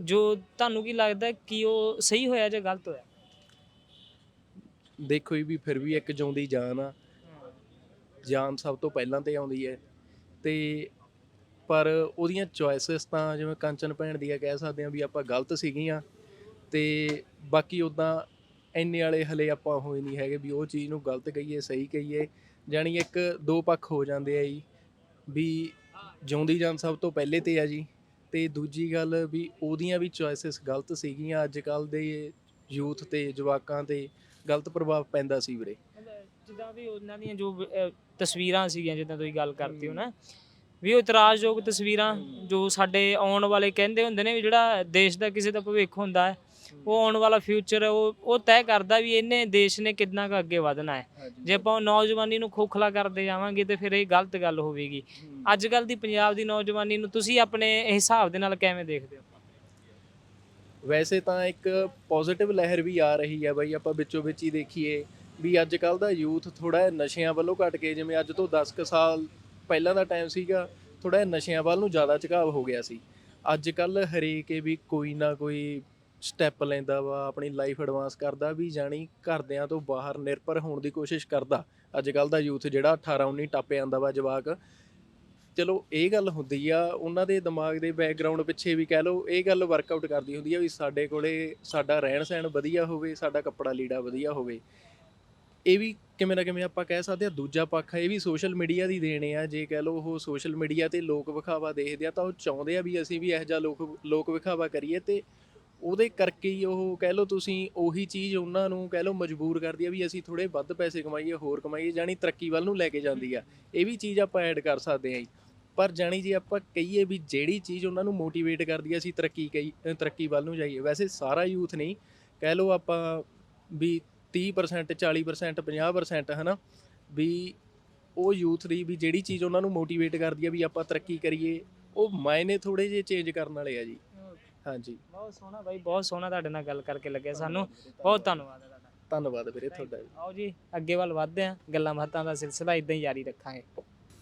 ਜੋ ਤੁਹਾਨੂੰ ਕੀ ਲੱਗਦਾ ਕਿ ਉਹ ਸਹੀ ਹੋਇਆ ਜਾਂ ਗਲਤ ਹੋਇਆ? ਦੇਖੋ ਜੀ ਵੀ ਫਿਰ ਵੀ ਇੱਕ ਜਿਉਂਦੀ ਜਾਨ ਆ। ਜਾਨ ਸਭ ਤੋਂ ਪਹਿਲਾਂ ਤੇ ਆਉਂਦੀ ਹੈ। ਤੇ ਪਰ ਉਹਦੀਆਂ ਚੋਇਸਸ ਤਾਂ ਜਿਵੇਂ ਕੰਚਨ ਭੈਣ ਦੀਆਂ ਕਹਿ ਸਕਦੇ ਆ ਵੀ ਆਪਾਂ ਗਲਤ ਸੀਗੀਆਂ ਤੇ ਬਾਕੀ ਉਦਾਂ ਇੰਨੇ ਵਾਲੇ ਹਲੇ ਆਪਾਂ ਹੋਏ ਨਹੀਂ ਹੈਗੇ ਵੀ ਉਹ ਚੀਜ਼ ਨੂੰ ਗਲਤ ਕਹੀਏ, ਸਹੀ ਕਹੀਏ, ਜਾਣੀ ਇੱਕ ਦੋ ਪੱਖ ਹੋ ਜਾਂਦੇ ਆ ਜੀ, ਵੀ ਜਿਉਂਦੀ ਜਾਨ ਸਭ ਤੋਂ ਪਹਿਲੇ ਤੇ ਆ ਜੀ। ਤੇ ਦੂਜੀ ਗੱਲ ਵੀ ਉਹਦੀਆਂ ਵੀ ਚੋਇਸਸ ਗਲਤ ਸੀਗੀਆਂ, ਅੱਜ ਕੱਲ ਦੇ ਯੂਥ ਤੇ, ਜਵਾਕਾਂ ਤੇ ਗਲਤ ਪ੍ਰਭਾਵ ਪੈਂਦਾ ਸੀ ਵੀਰੇ। ਜਿੱਦਾਂ ਵੀ ਉਹਨਾਂ ਦੀਆਂ ਜੋ ਅਹ, ਤਸਵੀਰਾਂ ਸੀਗੀਆਂ ਜਿੱਦਾਂ ਤੁਸੀਂ ਗੱਲ ਕਰਤੀ ਹੋ ਨਾ ਵੀ ਉਹ ਇਤਰਾਜ਼ਯੋਗ ਤਸਵੀਰਾਂ ਜੋ ਸਾਡੇ ਆਉਣ ਵਾਲੇ ਕਹਿੰਦੇ ਹੁੰਦੇ ਨੇ ਵੀ ਜਿਹੜਾ ਦੇਸ਼ ਦਾ ਕਿਸੇ ਦਾ ਭਵਿੱਖ ਹੁੰਦਾ ਹੈ ਉਹ ਆਉਣ ਵਾਲਾ ਫਿਊਚਰ ਉਹ ਉਹ ਤੈਅ ਕਰਦਾ ਵੀ ਇਹਨੇ ਦੇਸ਼ ਨੇ ਕਿੰਨਾ ਕੁ ਅੱਗੇ ਵਧਣਾ ਹੈ। ਜੇ ਆਪਾਂ ਨੌਜਵਾਨੀ ਨੂੰ ਖੋਖਲਾ ਕਰਦੇ ਜਾਵਾਂਗੇ ਤੇ ਫਿਰ ਇਹ ਗਲਤ ਗੱਲ ਹੋਵੇਗੀ। ਅੱਜ ਕੱਲ ਦੀ ਪੰਜਾਬ ਦੀ ਨੌਜਵਾਨੀ ਨੂੰ ਤੁਸੀਂ ਆਪਣੇ ਹਿਸਾਬ ਦੇ ਨਾਲ ਕਿਵੇਂ ਦੇਖਦੇ ਹੋ? ਵੈਸੇ ਤਾਂ ਇੱਕ ਪੋਜ਼ਿਟਿਵ ਲਹਿਰ ਵੀ ਆ ਰਹੀ ਹੈ ਬਾਈ ਆਪਾਂ ਵਿੱਚੋਂ ਵਿੱਚ ਹੀ ਦੇਖੀਏ ਵੀ ਅੱਜ ਕੱਲ ਦਾ ਯੂਥ ਥੋੜਾ ਨਸ਼ਿਆਂ ਵੱਲੋਂ ਘਟ ਕੇ, ਜਿਵੇਂ ਅੱਜ ਤੋਂ 10 ਕੁ ਸਾਲ ਪਹਿਲਾਂ ਦਾ ਟਾਈਮ ਸੀਗਾ ਥੋੜਾ ਨਸ਼ਿਆਂ ਵੱਲ ਨੂੰ ਜ਼ਿਆਦਾ ਝੁਕਾਅ ਹੋ ਗਿਆ ਸੀ। ਅੱਜ ਕੱਲ ਹਰੇਕ ਵੀ ਕੋਈ ਨਾ ਕੋਈ ਸਟੈਪ ਲੈਂਦਾ ਵਾ, ਆਪਣੀ ਲਾਈਫ ਐਡਵਾਂਸ ਕਰਦਾ, ਵੀ ਜਾਣੀ ਘਰਦਿਆਂ ਤੋਂ ਬਾਹਰ ਨਿਰਭਰ ਹੋਣ ਦੀ ਕੋਸ਼ਿਸ਼ ਕਰਦਾ। ਅੱਜ ਕੱਲ ਦਾ ਯੂਥ ਜਿਹੜਾ 18 19 ਟੱਪ ਜਾਂਦਾ ਵਾ ਜਵਾਕ। ਚਲੋ, ਇਹ ਗੱਲ ਹੁੰਦੀ ਆ, ਉਹਨਾਂ ਦੇ ਦਿਮਾਗ ਦੇ ਬੈਕਗ੍ਰਾਉਂਡ ਪਿੱਛੇ ਵੀ ਕਹਿ ਲਓ, ਇਹ ਗੱਲ ਵਰਕਆਊਟ ਕਰਦੀ ਹੁੰਦੀ ਆ ਵੀ ਸਾਡੇ ਕੋਲੇ ਸਾਡਾ ਰਹਿਣ ਸਹਿਣ ਵਧੀਆ ਹੋਵੇ, ਸਾਡਾ ਕੱਪੜਾ ਲੀੜਾ ਵਧੀਆ ਹੋਵੇ। ਇਹ ਵੀ ਕਿਵੇਂ ਨਾ ਕਿਵੇਂ ਆਪਾਂ ਕਹਿ ਸਕਦੇ ਆ ਦੂਜਾ ਪੱਖ ਆ ਇਹ ਵੀ ਸੋਸ਼ਲ ਮੀਡੀਆ ਦੀ ਦੇਣੇ ਆ। ਜੇ ਕਹਿ ਲਓ ਉਹ ਸੋਸ਼ਲ ਮੀਡੀਆ ਤੇ ਲੋਕ ਵਿਖਾਵਾ ਦੇਖਦੇ ਆ ਤਾਂ ਉਹ ਚਾਹੁੰਦੇ ਆ ਵੀ ਅਸੀਂ ਵੀ ਇਹੋ ਜਿਹਾ ਲੋਕ ਲੋਕ ਵਿਖਾਵਾ ਕਰੀਏ ਤੇ ਉਹਦੇ ਕਰਕੇ ਹੀ ਉਹ ਕਹਿ ਲਓ ਤੁਸੀਂ ਉਹੀ ਚੀਜ਼ ਉਹਨਾਂ ਨੂੰ ਕਹਿ ਲਓ ਮਜਬੂਰ ਕਰਦੀ ਆ ਵੀ ਅਸੀਂ ਥੋੜੇ ਵੱਧ ਪੈਸੇ ਕਮਾਈਏ, ਹੋਰ ਕਮਾਈਏ ਜਾਣੀ ਤਰੱਕੀ ਵੱਲ ਨੂੰ ਲੈ ਕੇ ਜਾਂਦੀ ਆ। ਇਹ ਵੀ ਚੀਜ਼ ਆਪਾਂ ਐਡ ਕਰ ਸਕਦੇ ਆ ਜੀ। ਪਰ ਜਾਣੀ ਜੇ ਆਪਾਂ ਕਹੀਏ ਵੀ ਜਿਹੜੀ ਚੀਜ਼ ਉਹਨਾਂ ਨੂੰ ਮੋਟੀਵੇਟ ਕਰਦੀ ਆ, ਅਸੀਂ ਤਰੱਕੀ ਕਈ ਤਰੱਕੀ ਵੱਲ ਨੂੰ ਜਾਈਏ, ਵੈਸੇ ਸਾਰਾ ਯੂਥ ਨਹੀਂ। ਕਹਿ ਲਓ ਆਪਾਂ ਵੀ 30% 40% 50% ਹਨਾ? ਵੀ ਉਹ ਯੂਥ ਦੀ ਵੀ ਜਿਹੜੀ ਚੀਜ਼ ਉਹਨਾਂ ਨੂੰ ਮੋਟੀਵੇਟ ਕਰਦੀ ਆ ਵੀ ਆਪਾਂ ਤਰੱਕੀ ਕਰੀਏ ਉਹ ਮਾਇਨੇ ਥੋੜੇ ਜਿਹੇ ਚੇਂਜ ਕਰਨ ਵਾਲੇ ਆ ਜੀ। ਹਾਂਜੀ। ਬਹੁਤ ਸੋਹਣਾ ਬਾਈ ਬਹੁਤ ਸੋਹਣਾ ਤੁਹਾਡੇ ਨਾਲ ਗੱਲ ਕਰਕੇ ਲੱਗਿਆ ਸਾਨੂੰ। ਬਹੁਤ ਧੰਨਵਾਦ ਹੈ ਤੁਹਾਡਾ। ਧੰਨਵਾਦ ਵੀਰੇ ਤੁਹਾਡਾ ਵੀ। ਆਓ ਜੀ ਅੱਗੇ ਵੱਲ ਵਧਦੇ ਹਾਂ ਗੱਲਾਂ ਬਾਤਾਂ ਦਾ ਸਿਲਸਿਲਾ ਇਦਾਂ ਹੀ ਜਾਰੀ ਰੱਖਾਂਗੇ।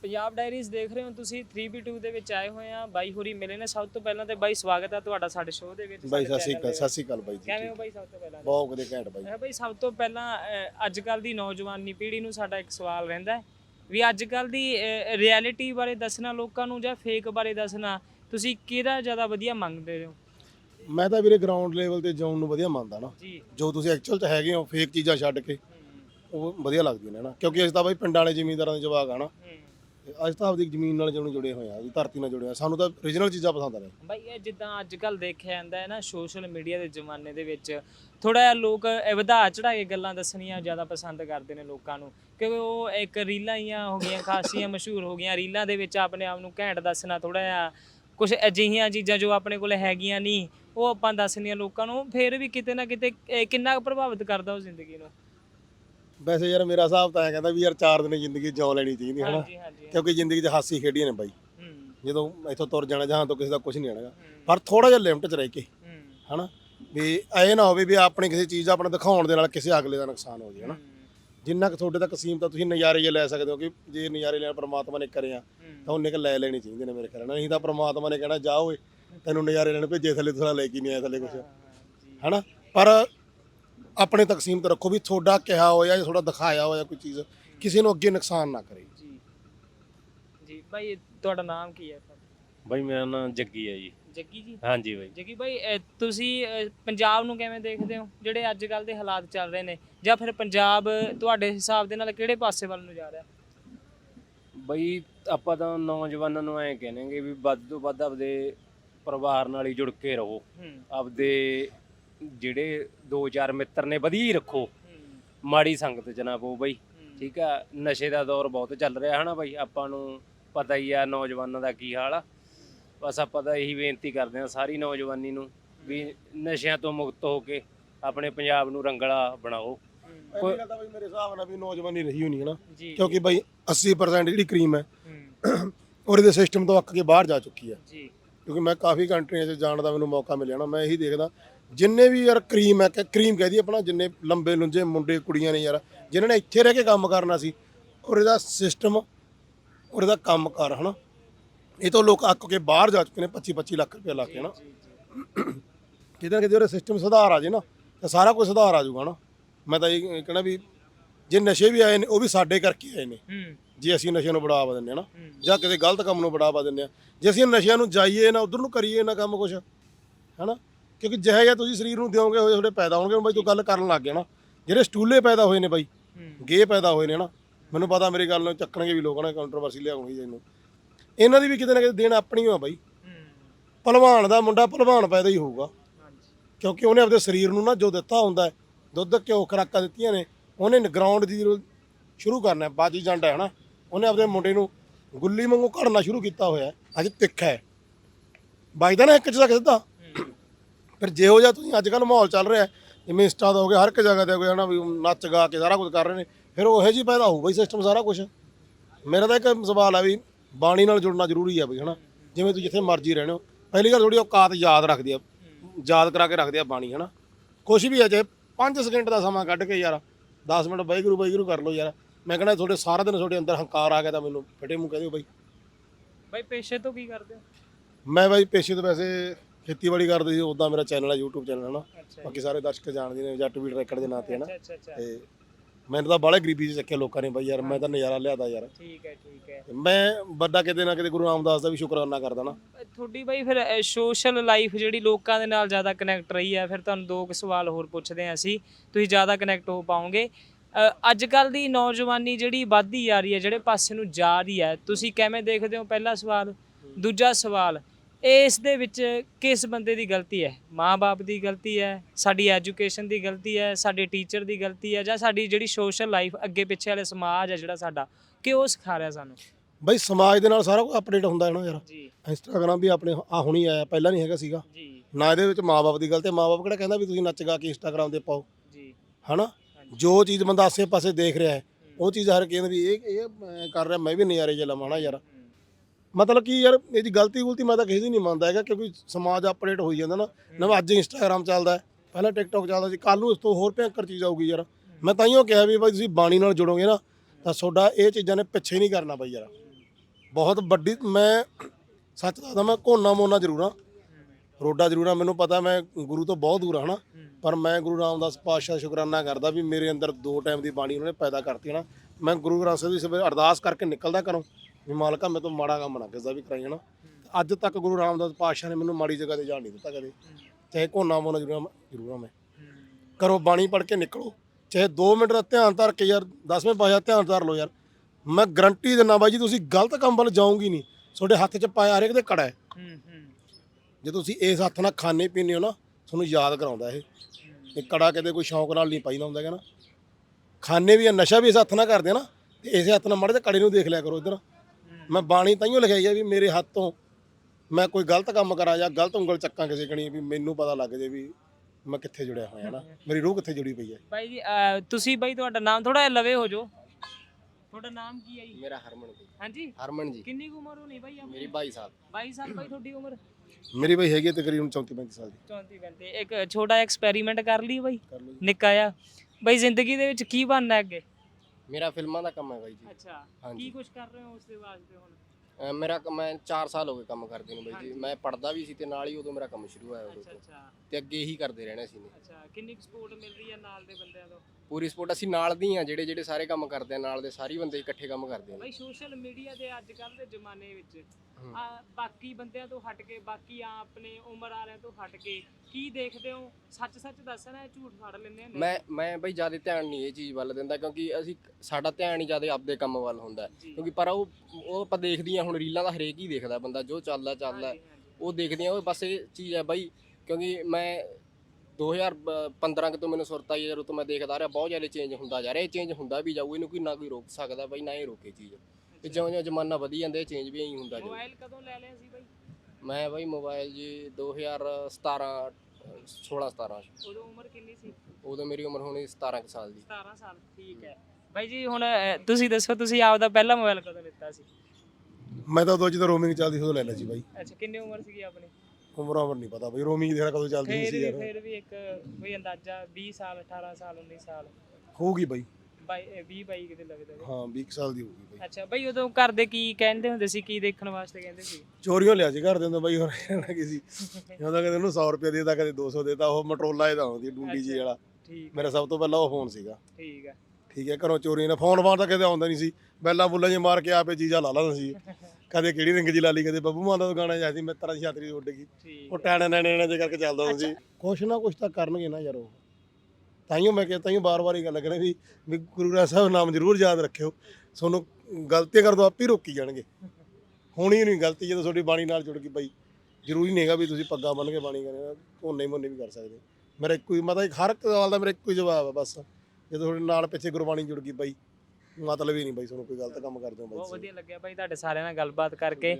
ਪੰਜਾਬ ਡਾਇਰੀਜ਼ ਦੇਖ ਰਹੇ ਹੋ ਤੁਸੀਂ 3B2 ਦੇ ਵਿੱਚ ਆਏ ਹੋਏ ਆ ਬਾਈ ਹੋਰੀ ਮਿਲੇ ਨੇ। ਸਭ ਤੋਂ ਪਹਿਲਾਂ ਤੇ ਬਾਈ ਸਵਾਗਤ ਹੈ ਤੁਹਾਡਾ ਸਾਡੇ ਸ਼ੋਅ ਦੇ ਵਿੱਚ ਬਾਈ ਸਤਿ ਸ਼੍ਰੀ ਅਕਾਲ ਸਤਿ ਸ਼੍ਰੀ ਅਕਾਲ ਬਾਈ ਵਿੱਚ। ਕਿਵੇਂ ਜੀ ਹੋ ਬਾਈ ਸਭ ਤੋਂ ਪਹਿਲਾਂ? ਬਹੁਤ ਵਧੀਆ ਘੈਂਟ ਬਾਈ। ਮੈਂ ਬਾਈ ਸਭ ਤੋਂ ਪਹਿਲਾਂ ਅੱਜ ਕੱਲ ਦੀ ਨੌਜਵਾਨੀ ਪੀੜ੍ਹੀ ਨੂੰ ਸਾਡਾ ਇੱਕ ਸਵਾਲ ਰਹਿੰਦਾ ਹੈ ਵੀ ਅੱਜ ਕੱਲ ਦੀ ਰਿਐਲਿਟੀ ਬਾਰੇ ਦੱਸਣਾ ਲੋਕਾਂ ਨੂੰ ਜਾਂ ਫੇਕ ਬਾਰੇ ਦੱਸਣਾ ਤੁਸੀਂ ਕਿਹਦਾ ਜ਼ਿਆਦਾ ਵਧੀਆ ਮੰਗਦੇ ਹੋ? ਮੈਂ ਤਾਂ ਵੀਰੇ ਗਰਾਊਂਡ ਲੈਵਲ ਤੇ ਜਾਣ ਨੂੰ ਵਧੀਆ ਮੰਨਦਾ ਨਾ। ਜੀ। ਜੋ ਤੁਸੀਂ ਐਕਚੁਅਲ ਚ ਹੈਗੇ ਹੋ ਫੇਕ ਚੀਜ਼ਾਂ ਛੱਡ ਕੇ ਉਹ ਵਧੀਆ ਲੱਗਦੀਆਂ ਨੇ ਨਾ। ਕਿਉਂਕਿ ਅਸੀਂ ਤਾਂ ਬਾਈ ਪਿੰਡਾਂ ਵਾਲੇ ਜ਼ਿਮੀਂਦਾਰਾਂ ਦੇ ਜਵਾਕ ਆ ਨਾ। ਤੇ ਤਾਂ ਆਪਦੀ ਜ਼ਮੀਨ ਨਾਲ ਜੁੜੇ ਜੁੜੇ ਹੋਏ ਆ ਉਹਦੀ ਧਰਤੀ ਨਾਲ ਜੁੜੇ ਆ। ਸਾਨੂੰ ਤਾਂ ਓਰੀਜਨਲ ਚੀਜ਼ਾਂ ਪਸੰਦ ਨੇ ਬਾਈ, ਇਹ ਜਿੱਦਾਂ ਅੱਜ ਕੱਲ ਦੇਖਿਆ ਜਾਂਦਾ ਹੈ ਨਾ ਸੋਸ਼ਲ ਮੀਡੀਆ ਦੇ ਜ਼ਮਾਨੇ ਦੇ ਵਿੱਚ ਥੋੜਾ ਜਿਹਾ ਲੋਕ ਇਹ ਵਧਾ ਚੜਾ ਕੇ ਗੱਲਾਂ ਦੱਸਣੀਆਂ ਜ਼ਿਆਦਾ ਪਸੰਦ ਕਰਦੇ ਨੇ ਲੋਕਾਂ ਨੂੰ ਕਿਉਂਕਿ ਉਹ ਇੱਕ ਰੀਲਾਂ ਹੀ ਹੋ ਗਈਆਂ, ਖਾਸੀਆਂ, ਮਸ਼ਹੂਰ ਹੋ ਗਈਆਂ, ਰੀਲਾਂ ਦੇ ਵਿੱਚ ਆਪਣੇ ਆਪ ਨੂੰ ਘੈਂਟ ਦੱਸਣਾ ਥੋੜਾ ਜਿਹਾ ਕੁਝ ਅਜਿਹੀਆਂ ਚੀਜ਼ਾਂ ਜੋ ਆਪਣੇ ਕੋਲ ਹੈਗੀਆਂ ਨਹੀਂ, ਉਹ ਆਪਾਂ ਦੱਸਣੀਆਂ ਲੋਕਾਂ ਨੂੰ, ਫਿਰ ਵੀ ਕਿਤੇ ਨਾ ਕਿਤੇ ਇਹ ਕਿੰਨਾ ਕੁ ਪ੍ਰਭਾਵਿਤ ਕਰਦਾ ਉਹ ਜ਼ਿੰਦਗੀ ਨੂੰ। ਵੈਸੇ ਯਾਰ ਮੇਰਾ ਹਿਸਾਬ ਤਾਂ ਐ ਕਹਿੰਦਾ ਵੀ ਯਾਰ ਚਾਰ ਦਿਨ ਜ਼ਿੰਦਗੀ ਜਿਉ ਲੈਣੀ ਚਾਹੀਦੀ ਹੈ ਨਾ। ਹਾਂਜੀ ਹਾਂਜੀ ਕਿਉਂਕਿ ਜ਼ਿੰਦਗੀ 'ਚ ਹਾਸੀ ਖੇਡੀਆਂ ਨੇ ਬਾਈ। ਹੂੰ। ਜਦੋਂ ਇੱਥੋਂ ਤੁਰ ਜਾਣਾ ਜਹਾਂ ਤੋਂ ਕਿਸੇ ਦਾ ਕੁਝ ਨਹੀਂ ਆਣਾਗਾ ਪਰ ਥੋੜਾ ਜਿਹਾ ਲਿਮਟ 'ਚ ਰਹਿ ਕੇ ਹੂੰ, ਹਨਾ? ਵੀ ਐ ਨਾ ਹੋਵੇ ਵੀ ਆਪਣੀ ਕਿਸੇ ਚੀਜ਼ ਆਪਣਾ ਦਿਖਾਉਣ ਦੇ ਨਾਲ ਕਿਸੇ ਅਗਲੇ ਦਾ ਨੁਕਸਾਨ ਹੋ ਜਾਏ ਹਨਾ? ਜਿੰਨਾ ਕੁ ਤੁਹਾਡੇ ਤੱਕ ਸੀਮਤ ਆ ਤੁਸੀਂ ਨਜ਼ਾਰੇ ਜੇ ਲੈ ਸਕਦੇ ਹੋ ਕਿ ਜੇ ਨਜ਼ਾਰੇ ਲੈਣ ਪ੍ਰਮਾਤਮਾ ਨੇ ਕਰਿਆ। ਤਾਂ ਉਹਨੇ ਕਿ ਲੈ ਲੈਣੀ ਚਾਹੀਦੇ ਨੇ ਮੇਰੇ ਖਿਆਲ ਨਾਲ। ਨਹੀਂ ਤਾਂ ਪ੍ਰਮਾਤਮਾ ਨੇ ਕਹਿਣਾ ਜਾ ਓਏ ਤੈਨੂੰ ਨਜ਼ਾਰੇ ਲੈਣ ਭੇਜੇ ਥੱਲੇ ਤੁਸੀਂ ਲੈ ਕੇ ਨਹੀਂ ਆਇਆ ਥੱਲੇ ਕੁਝ ਜੀ। ਹਨਾ? ਪਰ ਆਪਣੇ ਤੱਕ ਸੀਮਤ ਰੱਖੋ ਵੀ ਤੁਹਾਡਾ ਕਿਹਾ ਹੋਇਆ ਜਾਂ ਤੁਹਾਡਾ ਦਿਖਾਇਆ ਹੋਇਆ ਕੋਈ ਚੀਜ਼ ਕਿਸੇ ਨੂੰ ਅੱਗੇ ਨੁਕਸਾਨ ਨਾ ਕਰੇ। ਜੀ। ਜੀ ਭਾਈ ਤੁਹਾਡਾ ਨਾਮ ਕੀ ਹੈ? ਬਾਈ ਮੇਰਾ ਨਾਮ ਜੱਗੀ ਹੈ ਜੀ। ਜੱਗੀ ਜੀ? ਹਾਂਜੀ ਬਾਈ ਜੱਗੀ ਭਾਈ ਅਹ ਤੁਸੀਂ ਅਹ, ਪੰਜਾਬ ਨੂੰ ਕਿਵੇਂ ਦੇਖਦੇ ਹੋ? ਜਿਹੜੇ ਅੱਜ ਕੱਲ ਦੇ ਹਾਲਾਤ ਚੱਲ ਰਹੇ ਨੇ ਜਾਂ ਫਿਰ ਪੰਜਾਬ ਤੁਹਾਡੇ ਹਿਸਾਬ ਦੇ ਨਾਲ ਕਿਹੜੇ ਪਾਸੇ ਵੱਲ ਨੂੰ ਜਾ ਰਿਹਾ? ਬਾਈ ਆਪਾਂ ਤਾਂ ਨੌਜਵਾਨਾਂ ਨੂੰ ਐਂ ਕਹਿੰਨੇਗੇ ਵੀ ਵੱਧ ਤੋਂ ਵੱਧ ਆਪਦੇ ਪਰਿਵਾਰ ਨਾਲ ਹੀ ਜੁੜ ਕੇ ਰਹੋ। ਹੂੰ। ਆਪਦੇ ਜਿਹੜੇ ਦੋ ਚਾਰ ਮਿੱਤਰ ਨੇ ਵਧੀਆ ਹੀ ਰੱਖੋ। ਮਾੜੀ ਸੰਗਤ ਚ ਨਾ ਪਓ ਬਾਈ। ਹੂੰ, ਠੀਕ ਆ ਨਸ਼ੇ ਦਾ ਦੌਰ ਬਹੁਤ ਚੱਲ ਰਿਹਾ ਹਨਾ ਬਾਈ। ਆਪਾਂ ਨੂੰ ਪਤਾ ਹੀ ਆ ਨੌਜਵਾਨਾਂ ਦਾ ਕੀ ਹਾਲ ਆ। ਬਸ ਆਪਾਂ ਤਾਂ ਇਹੀ ਬੇਨਤੀ ਕਰਦੇ ਆ ਸਾਰੀ ਨੌਜਵਾਨੀ ਨੂੰ ਵੀ ਨਸ਼ਿਆਂ ਤੋਂ ਮੁਕਤ ਹੋ ਕੇ ਆਪਣੇ ਪੰਜਾਬ ਨੂੰ ਰੰਗਲਾ ਬਣਾਓ। ਕੋਈ ਗੱਲ ਤਾਂ ਬਈ ਮੇਰੇ ਹਿਸਾਬ ਨਾਲ ਵੀ ਨੌਜਵਾਨੀ ਰਹੀ ਹੋਣੀ ਹੈ ਨਾ ਕਿਉਂਕਿ ਬਈ 80% ਜਿਹੜੀ ਕਰੀਮ ਹੈ ਹੂੰ, ਉਹਦੇ ਦੇ ਸਿਸਟਮ ਤੋਂ ਅੱਕ ਕੇ ਬਾਹਰ ਜਾ ਚੁੱਕੀ ਹੈ। ਜੀ। ਕਿਉਂਕਿ ਮੈਂ ਕਾਫੀ ਕੰਟਰੀਆਂ 'ਚ ਜਾਣ ਦਾ ਮੈਨੂੰ ਮੌਕਾ ਮਿਲਿਆ ਨਾ। ਮੈਂ ਇਹੀ ਦੇਖਦਾ ਜਿੰਨੇ ਵੀ ਯਾਰ ਕਰੀਮ ਹੈ ਕਿ ਕਰੀਮ ਕਹਦੀ ਆਪਣਾ ਜਿੰਨੇ ਲੰਬੇ ਲੁੰਜੇ ਮੁੰਡੇ ਕੁੜੀਆਂ ਨੇ ਯਾਰ ਜਿਨ੍ਹਾਂ ਨੇ ਇੱਥੇ ਰਹਿ ਕੇ ਕੰਮ ਕਰਨਾ ਸੀ ਔਰ ਇਹਦਾ ਸਿਸਟਮ ਔਰ ਇਹਦਾ ਕੰਮ ਕਰ ਹਨਾ? ਇਹ ਤੋਂ ਲੋਕ ਅੱਕ ਕੇ ਬਾਹਰ ਜਾ ਚੁੱਕੇ ਨੇ 25 25 ਲੱਖ ਰੁਪਏ ਲਾ ਕੇ ਹਨਾ? ਕਿਤੇ ਨਾ ਕਿਤੇ ਉਹਦਾ ਸਿਸਟਮ ਸੁਧਾਰ ਆ ਜੇ ਨਾ ਤਾਂ ਸਾਰਾ ਕੁਝ ਸੁਧਾਰ ਆ ਜਾਊਗਾ ਨਾ ਮੈਂ ਤਾਂ ਇਹ ਕਹਿਣਾ ਵੀ ਜੇ ਨਸ਼ੇ ਵੀ ਆਏ ਨੇ ਉਹ ਵੀ ਸਾਡੇ ਕਰਕੇ ਆਏ ਨੇ। ਜੇ ਅਸੀਂ ਨਸ਼ੇ ਨੂੰ ਬੜਾਵਾ ਦਿੰਦੇ ਹਾਂ ਨਾ ਜਾਂ ਕਿਸੇ ਗਲਤ ਕੰਮ ਨੂੰ ਬੜਾਵਾ ਦਿੰਦੇ ਆ ਜੇ ਅਸੀਂ ਨਸ਼ਿਆਂ ਨੂੰ ਜਾਈਏ ਨਾ ਉਧਰ ਨੂੰ ਕਰੀਏ ਨਾ ਕੰਮ ਕੁਛ ਹੈਨਾ? ਕਿਉਂਕਿ ਜਿਹੇ ਜਿਹਾ ਤੁਸੀਂ ਸਰੀਰ ਨੂੰ ਦਿਓਗੇ ਹੋਏ ਤੁਹਾਡੇ ਪੈਦਾ ਹੋਣਗੇ। ਹੁਣ ਬਾਈ ਤੂੰ ਗੱਲ ਕਰਨ ਲੱਗ ਗਿਆ ਨਾ ਜਿਹੜੇ ਸਟੂਲੇ ਪੈਦਾ ਹੋਏ ਨੇ ਬਾਈ ਗੇ ਪੈਦਾ ਹੋਏ ਨੇ ਨਾ ਮੈਨੂੰ ਪਤਾ ਮੇਰੀ ਗੱਲ ਨੂੰ ਚੱਕਣਗੇ ਵੀ ਲੋਕ ਨਾ ਕੰਟਰੋਵਰਸੀ ਲਿਆਉਣਗੇ ਇਹਨੂੰ। ਇਹਨਾਂ ਦੀ ਵੀ ਕਿਤੇ ਨਾ ਕਿਤੇ ਦੇਣ ਆਪਣੀ ਹੋ ਬਾਈ। ਹੂੰ। ਭਲਵਾਨ ਦਾ ਮੁੰਡਾ ਭਲਵਾਨ ਪੈਦਾ ਹੀ ਹੋਊਗਾ। ਕਿਉਂਕਿ ਉਹਨੇ ਆਪਣੇ ਸਰੀਰ ਨੂੰ ਨਾ ਜੋ ਦਿੱਤਾ ਹੁੰਦਾ ਦੁੱਧ ਘਿਓ ਖਰਾਕਾਂ ਦਿੱਤੀਆਂ ਨੇ ਉਹਨੇ ਗਰਾਊਂਡ ਦੀ ਸ਼ੁਰੂ ਕਰਨਾ ਬਾਜੀ ਜੰਡ ਹੈ ਨਾ। ਉਹਨੇ ਆਪਣੇ ਮੁੰਡੇ ਨੂੰ ਗੁੱਲੀ ਵਾਂਗੂ ਘੜਨਾ ਸ਼ੁਰੂ ਕੀਤਾ ਹੋਇਆ। ਅੱਜ ਤਿੱਖਾ ਹੈ। ਵੱਜਦਾ ਨਾ ਇੱਕ ਚ ਦਾ ਸਿੱਧਾ ਫਿਰ ਜਿਹੋ ਜਿਹਾ ਤੁਸੀਂ ਅੱਜ ਕੱਲ ਮਾਹੌਲ ਚੱਲ ਰਿਹਾ ਹੈ, ਜਿਵੇਂ ਇੰਸਟਾ ਦਾ ਹੋ ਗਿਆ ਹਰ ਇੱਕ ਜਗ੍ਹਾ ਤੇ ਕੋਈ ਹਨਾ ਵੀ ਨੱਚ ਗਾ ਕੇ ਸਾਰਾ ਕੁਝ ਕਰ ਰਹੇ ਨੇ ਫਿਰ ਉਹੋ ਜਿਹੀ ਪੈਦਾ ਹੋਊ ਬਈ ਸਿਸਟਮ ਸਾਰਾ ਕੁਝ ਮੇਰਾ ਤਾਂ ਇੱਕ ਸਵਾਲ ਆ ਵੀ ਬਾਣੀ ਨਾਲ ਜੁੜਨਾ ਜ਼ਰੂਰੀ ਆ ਬਈ ਹਨਾ ਜਿਵੇਂ ਤੁਸੀਂ ਜਿੱਥੇ ਮਰਜ਼ੀ ਰਹਿਣੇ ਹੋ। ਪਹਿਲੀ ਗੱਲ ਥੋੜੀ ਔਕਾਤ ਯਾਦ ਰੱਖਦੀ ਆ ਯਾਦ ਕਰਾ ਕੇ ਰੱਖਦੇ ਆ ਬਾਣੀ ਹਨਾ। ਕੁਛ ਵੀ ਆ ਜੇ 5 ਸਕਿੰਟ ਦਾ ਸਮਾਂ ਕੱਢ ਕੇ ਯਾਰ 10 ਮਿੰਟ ਵਾਹਿਗੁਰੂ ਵਾਹਿਗੁਰੂ ਕਰ ਲਓ ਯਾਰ। ਮੈਂ ਕਹਿੰਦਾ ਤੁਹਾਡੇ ਸਾਰਾ ਦਿਨ ਤੁਹਾਡੇ ਅੰਦਰ ਹੰਕਾਰ ਆ ਗਿਆ ਤਾਂ ਮੈਨੂੰ ਫਟੇ ਮੂੰਹ ਕਹਿ ਦਿਓ ਬਈ। ਬਾਈ ਪੇਸ਼ੇ ਤੋਂ ਕੀ ਕਰਦੇ ਹੋ? ਮੈਂ ਬਾਈ ਪੇਸ਼ੇ ਤੋਂ ਵੈਸੇ ਖੇਤੀਬਾੜੀ ਕਰਦਾ ਸੀ ਉਦਾਂ ਮੇਰਾ ਚੈਨਲ ਹੈ YouTube ਚੈਨਲ ਹੈ ਨਾ। ਅੱਛਾ ਬਾਕੀ ਸਾਰੇ ਦਰਸ਼ਕ ਜਾਣਦੇ ਨੇ ਜੱਟ ਵੀਡ ਰੈਕਡ ਦੇ ਨਾਂ ਤੇ ਹੈ ਨਾ। ਅੱਛਾ ਅੱਛਾ ਤੇ ਮੈਨੂੰ ਤਾਂ ਬਾਲੇ ਗਰੀਬੀ 'ਚ ਚੱਕਿਆ ਲੋਕਾਂ ਨੇ ਬਾਈ ਯਾਰ ਮੈਂ ਤਾਂ ਨਜ਼ਾਰਾ ਲਿਆਦਾ ਯਾਰ। ਠੀਕ ਹੈ ਠੀਕ ਹੈ। ਮੈਂ ਵੱਡਾ ਕਿਤੇ ਨਾ ਕਿਤੇ ਗੁਰੂ ਰਾਮਦਾਸ ਦਾ ਵੀ ਸ਼ੁਕਰਾਨਾ ਕਰਦਾ ਨਾ। ਤੁਹਾਡੀ ਬਾਈ ਫਿਰ ਸੋਸ਼ਲ ਲਾਈਫ ਜਿਹੜੀ ਲੋਕਾਂ ਦੇ ਨਾਲ ਜ਼ਿਆਦਾ ਕਨੈਕਟ ਰਹੀ ਹੈ ਫਿਰ ਤੁਹਾਨੂੰ ਦੋ ਕੁ ਸਵਾਲ ਹੋਰ ਪੁੱਛਦੇ ਹਾਂ ਅਸੀਂ ਤੁਸੀਂ ਜ਼ਿਆਦਾ ਕਨੈਕਟ ਹੋ ਪਾਓਗੇ। ਅੱਜ ਕੱਲ ਦੀ ਨੌਜਵਾਨੀ ਜਿਹੜੀ ਵੱਧਦੀ ਜਾ ਰਹੀ ਹੈ ਜਿਹੜੇ ਪਾਸੇ ਨੂੰ ਜਾ ਰਹੀ ਹੈ ਤੁਸੀਂ ਕਿਵੇਂ ਦੇਖਦੇ ਹੋ? ਪਹਿਲਾ ਸਵਾਲ। ਦੂਜਾ ਸਵਾਲ ਇਸ ਦੇ ਵਿੱਚ ਕਿਸ ਬੰਦੇ ਦੀ ਗਲਤੀ ਹੈ? ਮਾਂ-ਬਾਪ ਦੀ ਗਲਤੀ ਹੈ ਸਾਡੀ ਐਜੂਕੇਸ਼ਨ ਦੀ ਗਲਤੀ ਹੈ ਸਾਡੇ ਟੀਚਰ ਦੀ ਗਲਤੀ ਹੈ ਜਾਂ ਸਾਡੀ ਜਿਹੜੀ ਸੋਸ਼ਲ ਲਾਈਫ ਅੱਗੇ ਪਿੱਛੇ ਵਾਲੇ ਸਮਾਜ ਹੈ ਜਿਹੜਾ ਸਾਡਾ ਕਿ ਉਹ ਸਿਖਾ ਰਿਹਾ ਸਾਨੂੰ? ਬਾਈ ਸਮਾਜ ਦੇ ਨਾਲ ਸਾਰਾ ਕੁਝ ਅਪਡੇਟ ਹੁੰਦਾ ਹੈ ਨਾ ਯਾਰ। ਜੀ। ਇੰਸਟਾਗ੍ਰਾਮ ਵੀ ਆਪਣੇ ਆ ਹੁਣੀ ਆਇਆ ਪਹਿਲਾਂ ਨਹੀਂ ਹੈਗਾ ਸੀਗਾ। ਜੀ। ਨਾ ਇਹਦੇ ਵਿੱਚ ਮਾਪੇ ਦੀ ਗਲਤੀ ਮਾਪੇ ਕਿਹੜਾ ਕਹਿੰਦਾ ਵੀ ਤੁਸੀਂ ਨੱਚ ਗਾ ਕੇ ਇੰਸਟਾਗ੍ਰਾਮ ਤੇ ਪਾਓ? ਜੀ। ਹਨਾ? ਜੋ ਚੀਜ਼ ਬੰਦਾ ਆਸੇ-ਪਾਸੇ ਦੇਖ ਰਿਹਾ ਹੈ ਉਹ ਚੀਜ਼ ਹਰ ਕਹਿੰਦਾ ਵੀ ਇਹ ਇਹ ਕਰ ਰਿਹਾ ਮੈਂ ਵੀ ਨਜ਼ਾਰੇ ਚ ਲਵਾਂ ਨਾ ਯਾਰ। ਮਤਲਬ ਕਿ ਯਾਰ ਇਹਦੀ ਗਲਤੀ ਗੁਲਤੀ ਮੈਂ ਤਾਂ ਕਿਸੇ ਦੀ ਨਹੀਂ ਮੰਨਦਾ ਹੈਗਾ ਕਿਉਂਕਿ ਸਮਾਜ ਅਪਡੇਟ ਹੋਈ ਜਾਂਦਾ ਨਾ। ਨਵਾਂ ਅੱਜ ਇੰਸਟਾਗ੍ਰਾਮ ਚੱਲਦਾ ਹੈ, ਪਹਿਲਾਂ ਟਿਕਟੌਕ ਚੱਲਦਾ ਸੀ ਕੱਲ ਨੂੰ ਇਸ ਤੋਂ ਹੋਰ ਭਿਆਨਕ ਚੀਜ਼ ਆਊਗੀ ਯਾਰ। ਮੈਂ ਤਾਈਓ ਕਿਹਾ ਵੀ ਬਾਈ ਤੁਸੀਂ ਬਾਣੀ ਨਾਲ ਜੁੜੋਗੇ ਨਾ ਤਾਂ ਤੁਹਾਡਾ ਇਹ ਚੀਜ਼ਾਂ ਨੇ ਪਿੱਛੇ ਨਹੀਂ ਕਰਨਾ ਬਾਈ ਯਾਰ। ਬਹੁਤ ਵੱਡੀ ਮੈਂ ਸੱਚ ਦੱਸਦਾ ਮੈਂ ਕੋਨਾ ਮੋਨਾ ਜ਼ਰੂਰ ਹਾਂ। ਰੋਡਾ ਜ਼ਰੂਰ ਹਾਂ ਮੈਨੂੰ ਪਤਾ ਮੈਂ ਗੁਰੂ ਤੋਂ ਬਹੁਤ ਦੂਰ ਹਾਂ ਹਨਾ। ਪਰ ਮੈਂ ਗੁਰੂ ਰਾਮਦਾਸ ਪਾਤਸ਼ਾਹ ਸ਼ੁਕਰਾਨਾ ਕਰਦਾ ਵੀ ਮੇਰੇ ਅੰਦਰ ਦੋ ਟਾਈਮ ਦੀ ਬਾਣੀ ਉਹਨਾਂ ਨੇ ਪੈਦਾ ਕਰਤੀ ਨਾ ਮੈਂ ਗੁਰੂ ਗ੍ਰੰਥ ਸਾਹਿਬ ਦੀ ਸਵੇਰੇ ਅਰਦਾਸ ਕਰਕੇ ਨਿਕਲਦਾ ਘਰੋਂ। ਵੀ ਮਾਲਕਾ ਮੇਰੇ ਤੋਂ ਮਾੜਾ ਕੰਮ ਨਾ ਕਿਸੇ ਦਾ ਵੀ ਕਰਾਈ, ਹਨਾ। ਅੱਜ ਤੱਕ ਗੁਰੂ ਰਾਮਦਾਸ ਪਾਤਸ਼ਾਹ ਨੇ ਮੈਨੂੰ ਮਾੜੀ ਜਗ੍ਹਾ ਤੇ ਜਾਣ ਨਹੀਂ ਦਿੱਤਾ ਕਦੇ। ਚਾਹੇ ਕੋਨਾ ਮੋਨਾ ਜ਼ਰੂਰ ਜ਼ਰੂਰ ਹਾਂ। ਮੈਂ ਕਰੋ ਬਾਣੀ ਪੜ੍ਹ ਕੇ ਨਿਕਲੋ। ਚਾਹੇ 2 ਮਿੰਟ ਦਾ ਧਿਆਨ ਧਰ ਕੇ ਯਾਰ 10ਵੇਂ ਪਾਸ਼ਾ ਧਿਆਨ ਧਰ ਲਓ ਯਾਰ। ਮੈਂ ਗਰੰਟੀ ਦਿੰਦਾ ਬਾਈ ਜੀ, ਤੁਸੀਂ ਗਲਤ ਕੰਮ ਵੱਲ ਜਾਓਗੇ ਨਹੀਂ। ਤੁਹਾਡੇ ਹੱਥ 'ਚ ਪਾਇਆ ਹਰੇਕ ਦੇ ਕੜਾ ਹੈ। ਜੇ ਤੁਸੀਂ ਇਸ ਹੱਥ ਨਾਲ ਖਾਣੇ ਪੀਂਦੇ ਹੋ ਨਾ, ਤੁਹਾਨੂੰ ਯਾਦ ਕਰਾਉਂਦਾ ਇਹ। ਇਹ ਕੜਾ ਕਿਤੇ ਕੋਈ ਸ਼ੌਂਕ ਨਾਲ ਨਹੀਂ ਪਾਈਦਾ ਹੁੰਦਾ ਹੈਗਾ ਨਾ। ਖਾਣੇ ਵੀ ਆ, ਨਸ਼ਾ ਵੀ ਇਸ ਹੱਥ ਨਾਲ ਕਰਦੇ ਆ ਨਾ। ਤੇ ਇਸੇ ਹੱਥ ਨਾਲ ਮੜੇ ਤੇ ਕੜੇ ਨੂੰ ਦੇਖ ਲਿਆ ਕਰੋ ਇਧਰ। ਮੈਂ ਬਾਣੀ ਤਾਈਓ ਲਿਖਿਆ ਹੈ ਵੀ ਮੇਰੇ ਹੱਥੋਂ ਮੈਂ ਕੋਈ ਗਲਤ ਕੰਮ ਕਰਾਂ ਜਾਂ ਗਲਤ ਉਂਗਲ ਚੱਕਾਂ ਕਿਸੇ ਕਣੀ ਵੀ ਮੈਨੂੰ ਪਤਾ ਲੱਗ ਜੇ ਵੀ ਮੈਂ ਕਿੱਥੇ ਜੁੜਿਆ ਹੋਇਆ ਨਾ ਮੇਰੀ ਰੂਹ ਕਿੱਥੇ ਜੁੜੀ ਪਈ ਹੈ। ਬਾਈ ਜੀ ਅਹ, ਤੁਸੀਂ ਬਾਈ ਤੁਹਾਡਾ ਨਾਮ ਥੋੜਾ ਲਵੇ ਹੋ ਜੋ ਤੁਹਾਡਾ ਨਾਮ ਕੀ ਹੈ ਜੀ? ਮੇਰਾ ਹਰਮਨ ਜੀ। ਹਾਂਜੀ? ਹਰਮਨ ਜੀ। ਕਿੰਨੀ ਕੁ ਉਮਰ ਹੋਣੀ ਬਾਈ ਆਪਣੀ? ਮੇਰੀ 22 ਸਾਲ। 22 ਸਾਲ ਬਾਈ ਤੁਹਾਡੀ ਉਮਰ? ਮੇਰੀ ਬਈ ਹੈਗੀ ਹੈ ਤਕਰੀਬਨ 34 35 ਸਾਲ ਦੀ। 34 ਬੰਦੇ ਇੱਕ ਛੋਟਾ ਐਕਸਪੈਰੀਮੈਂਟ ਕਰ ਲਈ ਬਾਈ? ਕਰ ਲਓ ਜੀ ਨਿੱਕਾ ਆ ਬਾਈ ਜ਼ਿੰਦਗੀ ਦੇ ਵਿੱਚ ਕੀ ਬਣਨਾ ਅੱਗੇ? ਮੇਰਾ ਫਿਲਮਾਂ ਦਾ ਕੰਮ ਹੈ ਬਾਈ ਜੀ। ਅੱਛਾ ਹਾਂਜੀ। ਕੀ ਕੁਝ ਕਰ ਰਹੇ ਹੋ ਉਸ ਦੇ ਵਾਸਤੇ ਹੁਣ? ਅਹ ਮੇਰਾ ਕੰਮ ਮੈਂ 4 ਸਾਲ ਹੋ ਗਏ ਕੰਮ ਕਰਦੇ ਨੂੰ ਬਾਈ ਜੀ। ਮੈਂ ਪੜਦਾ ਵੀ ਸੀ ਤੇ ਨਾਲ ਹੀ ਉਦੋਂ ਮੇਰਾ ਕੰਮ ਸ਼ੁਰੂ ਹੋਇਆ ਉਦੋਂ ਅੱਛਾ ਤੋਂ। ਅੱਛਾ। ਤੇ ਅੱਗੇ ਇਹੀ ਕਰਦੇ ਰਹਿਣਾ ਸੀ ਨੇ ਅੱਛਾ ਕਿੰਨੀ ਸਪੋਰਟ ਮਿਲ ਰਹੀ ਹੈ ਨਾਲ ਦੇ ਬੰਦਿਆਂ ਤੋਂ? ਪੂਰੀ ਸਪੋਰਟ ਅਸੀਂ ਨਾਲ ਦੀ ਆ ਜਿਹੜੇ ਜਿਹੜੇ ਸਾਰੇ ਕੰਮ ਕਰਦੇ ਆ ਨਾਲ ਦੇ ਸਾਰੇ ਬੰਦੇ ਇਕੱਠੇ ਕੰਮ ਕਰਦੇ ਆ ਬਾਈ ਸੋਸ਼ਲ ਮੀਡੀਆ ਦੇ ਅੱਜ ਕੱਲ ਦੇ ਜ਼ਮਾਨੇ ਵਿੱਚ। ਆ ਬਾਕੀ ਬੰਦਿਆਂ ਤੋਂ ਹਟ ਕੇ ਬਾਕੀ ਆ ਆਪਣੇ ਉਮਰ ਵਾਲਿਆਂ ਤੋਂ ਹਟ ਕੇ ਕੀ ਦੇਖਦੇ ਹੋ? ਸੱਚ ਸੱਚ ਦੱਸਣਾ ਹੈ ਝੂਠ ਫੜ ਲੈਂਦੇ ਆ। ਮੈਂ ਮੈਂ ਬਈ ਜ਼ਿਆਦਾ ਧਿਆਨ ਨਹੀਂ ਇਹ ਚੀਜ਼ ਵੱਲ ਦਿੰਦਾ ਕਿਉਂਕਿ ਅਸੀਂ ਸਾਡਾ ਧਿਆਨ ਹੀ ਜ਼ਿਆਦਾ ਆਪਦੇ ਕੰਮ ਵੱਲ ਹੁੰਦਾ ਹੈ। ਕਿਉਂਕਿ ਪਰ ਉਹ ਉਹ ਆਪਾਂ ਦੇਖਦੀਆਂ ਹੁਣ ਰੀਲਾਂ ਦਾ ਹਰੇਕ ਹੀ ਦੇਖਦਾ ਬੰਦਾ ਜੋ ਚੱਲਦਾ ਚੱਲਦਾ। ਉਹ ਦੇਖਦੀਆਂ ਉਹ ਬਸ ਇਹ ਚੀਜ਼ ਹੈ ਬਾਈ ਕਿਉਂਕਿ ਮੈਂ 2015 ਕਿ ਤੋਂ ਮੈਨੂੰ ਸੁਰਤ ਆਈ ਹੈ, ਜਦੋਂ ਤੋਂ ਮੈਂ ਦੇਖਦਾ ਰਿਹਾ ਬਹੁਤ ਜ਼ਿਆਦਾ ਚੇਂਜ ਹੁੰਦਾ ਜਾ ਰਿਹਾ। ਇਹ ਚੇਂਜ ਹੁੰਦਾ ਵੀ ਜਾਊ ਇਹਨੂੰ ਕੋਈ ਨਾ ਕੋਈ ਰੋਕ ਸਕਦਾ ਬਾਈ ਨਾ ਇਹ ਰੋਕੇ ਚੀਜ਼। ਇਹ ਜਿਉਂ ਜਿਉਂ ਜ਼ਮਾਨਾ ਵਧੀ ਜਾਂਦਾ ਇਹ ਚੇਂਜ ਵੀ ਐਂ ਹੁੰਦਾ ਜਾਊ ਮੋਬਾਈਲ ਕਦੋਂ ਲੈ ਲਿਆ ਸੀ ਬਾਈ? ਮੈਂ ਬਾਈ ਮੋਬਾਈਲ ਜੀ 2017 16 17 ਉਦੋਂ ਉਮਰ ਕਿੰਨੀ ਸੀ? ਉਦੋਂ ਮੇਰੀ ਉਮਰ ਹੋਣੀ 17 ਕੁ ਸਾਲ ਦੀ। 17 ਸਾਲ ਠੀਕ ਹੈ। ਬਾਈ ਜੀ ਹੁਣ ਅਹ, ਤੁਸੀਂ ਦੱਸੋ ਤੁਸੀਂ ਆਪਦਾ ਪਹਿਲਾ ਮੋਬਾਈਲ ਕਦੋਂ ਲਿੱਤਾ ਸੀ? ਮੈਂ ਤਾਂ ਉਦੋਂ ਜਦੋਂ ਰੋਮਿੰਗ ਚੱਲਦੀ ਸੀ ਉਦੋਂ ਲੈ ਲਿਆ ਸੀ ਬਾਈ। ਅੱਛਾ ਕਿੰਨੀ ਉਮਰ ਸੀਗੀ ਆਪਣੀ? ਉਮਰ ਉਮਰ ਨਹੀਂ ਪਤਾ ਬਾਈ ਰੋਮਿੰਗ ਦੇਖ ਕਦੋਂ ਚੱਲਦੀ ਫੇਰ ਸੀ ਵੀ ਯਾਰ। ਫੇਰ ਵੀ ਇੱਕ ਕੋਈ ਅੰਦਾਜ਼ਾ 20 ਸਾਲ 18 ਸਾਲ 19 ਸਾਲ? ਹੋਊਗੀ ਬਾਈ। ਬਾਈ 20 ਬਾਈ ਕਿਤੇ ਲੱਗਦਾ ਵਾ। ਹਾਂ 20 ਕੁ ਸਾਲ ਦੀ ਹੋਊਗੀ ਬਾਈ। ਅੱਛਾ ਬਾਈ ਉਦੋਂ ਘਰ ਦੇ ਕੀ ਕਹਿੰਦੇ ਹੁੰਦੇ ਸੀ ਕੀ ਦੇਖਣ ਵਾਸਤੇ ਕਹਿੰਦੇ ਸੀ? ਚੋਰੀਆਂ ਲਿਆ ਸੀ ਘਰ ਦੇ ਅੰਦਰ ਬਾਈ ਹੋਰ ਰਹਿਣਾ ਕੀ ਸੀ। ਉਹਦਾ ਕਦੇ ਉਹਨੂੰ 100 ਰੁਪਏ ਦੇਤਾ ਕਦੇ 200 ਦੇਤਾ ਉਹ ਮਟਰੋਲਾ ਇਹਦਾ ਹੁੰਦੀ ਡੂੰਡੀ ਜੀ ਵਾਲਾ। ਠੀਕ। ਮੇਰਾ ਸਭ ਤੋਂ ਪਹਿਲਾਂ ਉਹ ਫੋਨ ਸੀਗਾ। ਠੀਕ ਹੈ ਠੀਕ ਹੈ ਘਰੋਂ ਚੋਰੀ ਨੇ ਫੋਨ ਫਾਨ ਤਾਂ ਕਦੇ ਆਉਂਦਾ ਨਹੀਂ ਸੀ। ਬੈਲਾਂ ਬੁੱਲਾਂ ਜੇ ਮਾਰ ਕੇ ਆਪੇ ਚੀਜ਼ਾਂ ਲਾ ਲੈਂਦਾ ਸੀ। ਕਦੇ ਕਿਹੜੀ ਰਿੰਗ ਜੀ ਲਾ ਲਈ ਕਦੇ ਬੱਬੂ ਮਾਨ ਦਾ ਗਾਣਾ ਜਾਂਦੀ ਮਿੱਤਰਾਂ ਦੀ ਛਾਤਰੀ ਉੱਡ ਗਈ। ਠੀਕ ਉਹ ਟੈਣੇ ਨੈਣੇ ਨੈਣੇ ਜੇ ਕਰਕੇ ਚੱਲਦਾ ਹੁੰਦਾ ਸੀ। ਕੁਛ ਨਾ ਕੁਛ ਤਾਂ ਕਰਨਗੇ ਨਾ ਯਾਰ ਉਹ। ਤਾਈਓ ਮੈਂ ਕਿਹਾ ਤਾਈਓ ਬਾਰ-ਬਾਰ ਹੀ ਗੱਲ ਕਰਾਂ ਵੀ ਵੀ ਗੁਰੂ ਗ੍ਰੰਥ ਸਾਹਿਬ ਨਾਮ ਜ਼ਰੂਰ ਯਾਦ ਰੱਖਿਓ। ਤੁਹਾਨੂੰ ਗਲਤੀ ਕਰ ਦੋ ਆਪੇ ਹੀ ਰੋਕੀ ਜਾਣਗੇ। ਹੋਣੀ ਨਹੀਂ ਗਲਤੀ, ਜਦੋਂ ਤੁਹਾਡੀ ਬਾਣੀ ਨਾਲ ਜੁੜ ਗਈ, ਬਾਈ ਜ਼ਰੂਰੀ ਨਹੀਂ ਵੀ ਤੁਸੀਂ ਪੱਗਾਂ ਬੰਨ ਕੇ ਬਾਣੀ ਕਰੇ ਧੋਨੇ ਮੋਨੇ ਵੀ ਕਰ ਸਕਦੇ ਮੇਰਾ ਇੱਕੋ ਹੀ ਮਤਲਬ ਹਰ ਇੱਕ ਸਵਾਲ ਦਾ ਮੇਰਾ ਇੱਕੋ ਹੀ ਜਵਾਬ ਹੈ ਬਸ। ਜਦੋਂ ਤੁਹਾਡੇ ਨਾਲ ਪਿੱਛੇ ਗੁਰਬਾਣੀ ਜੁੜ ਗਈ, ਬਾਈ, ਮਤਲਬ ਹੀ ਨਹੀਂ ਬਾਈ, ਤੁਹਾਨੂੰ ਕੋਈ ਗਲਤ ਕੰਮ ਕਰਦੇ ਹੋ ਬਾਈ। ਬਹੁਤ ਵਧੀਆ ਲੱਗਿਆ ਬਾਈ ਤੁਹਾਡੇ ਸਾਰਿਆਂ ਨਾਲ ਗੱਲਬਾਤ ਕਰਕੇ।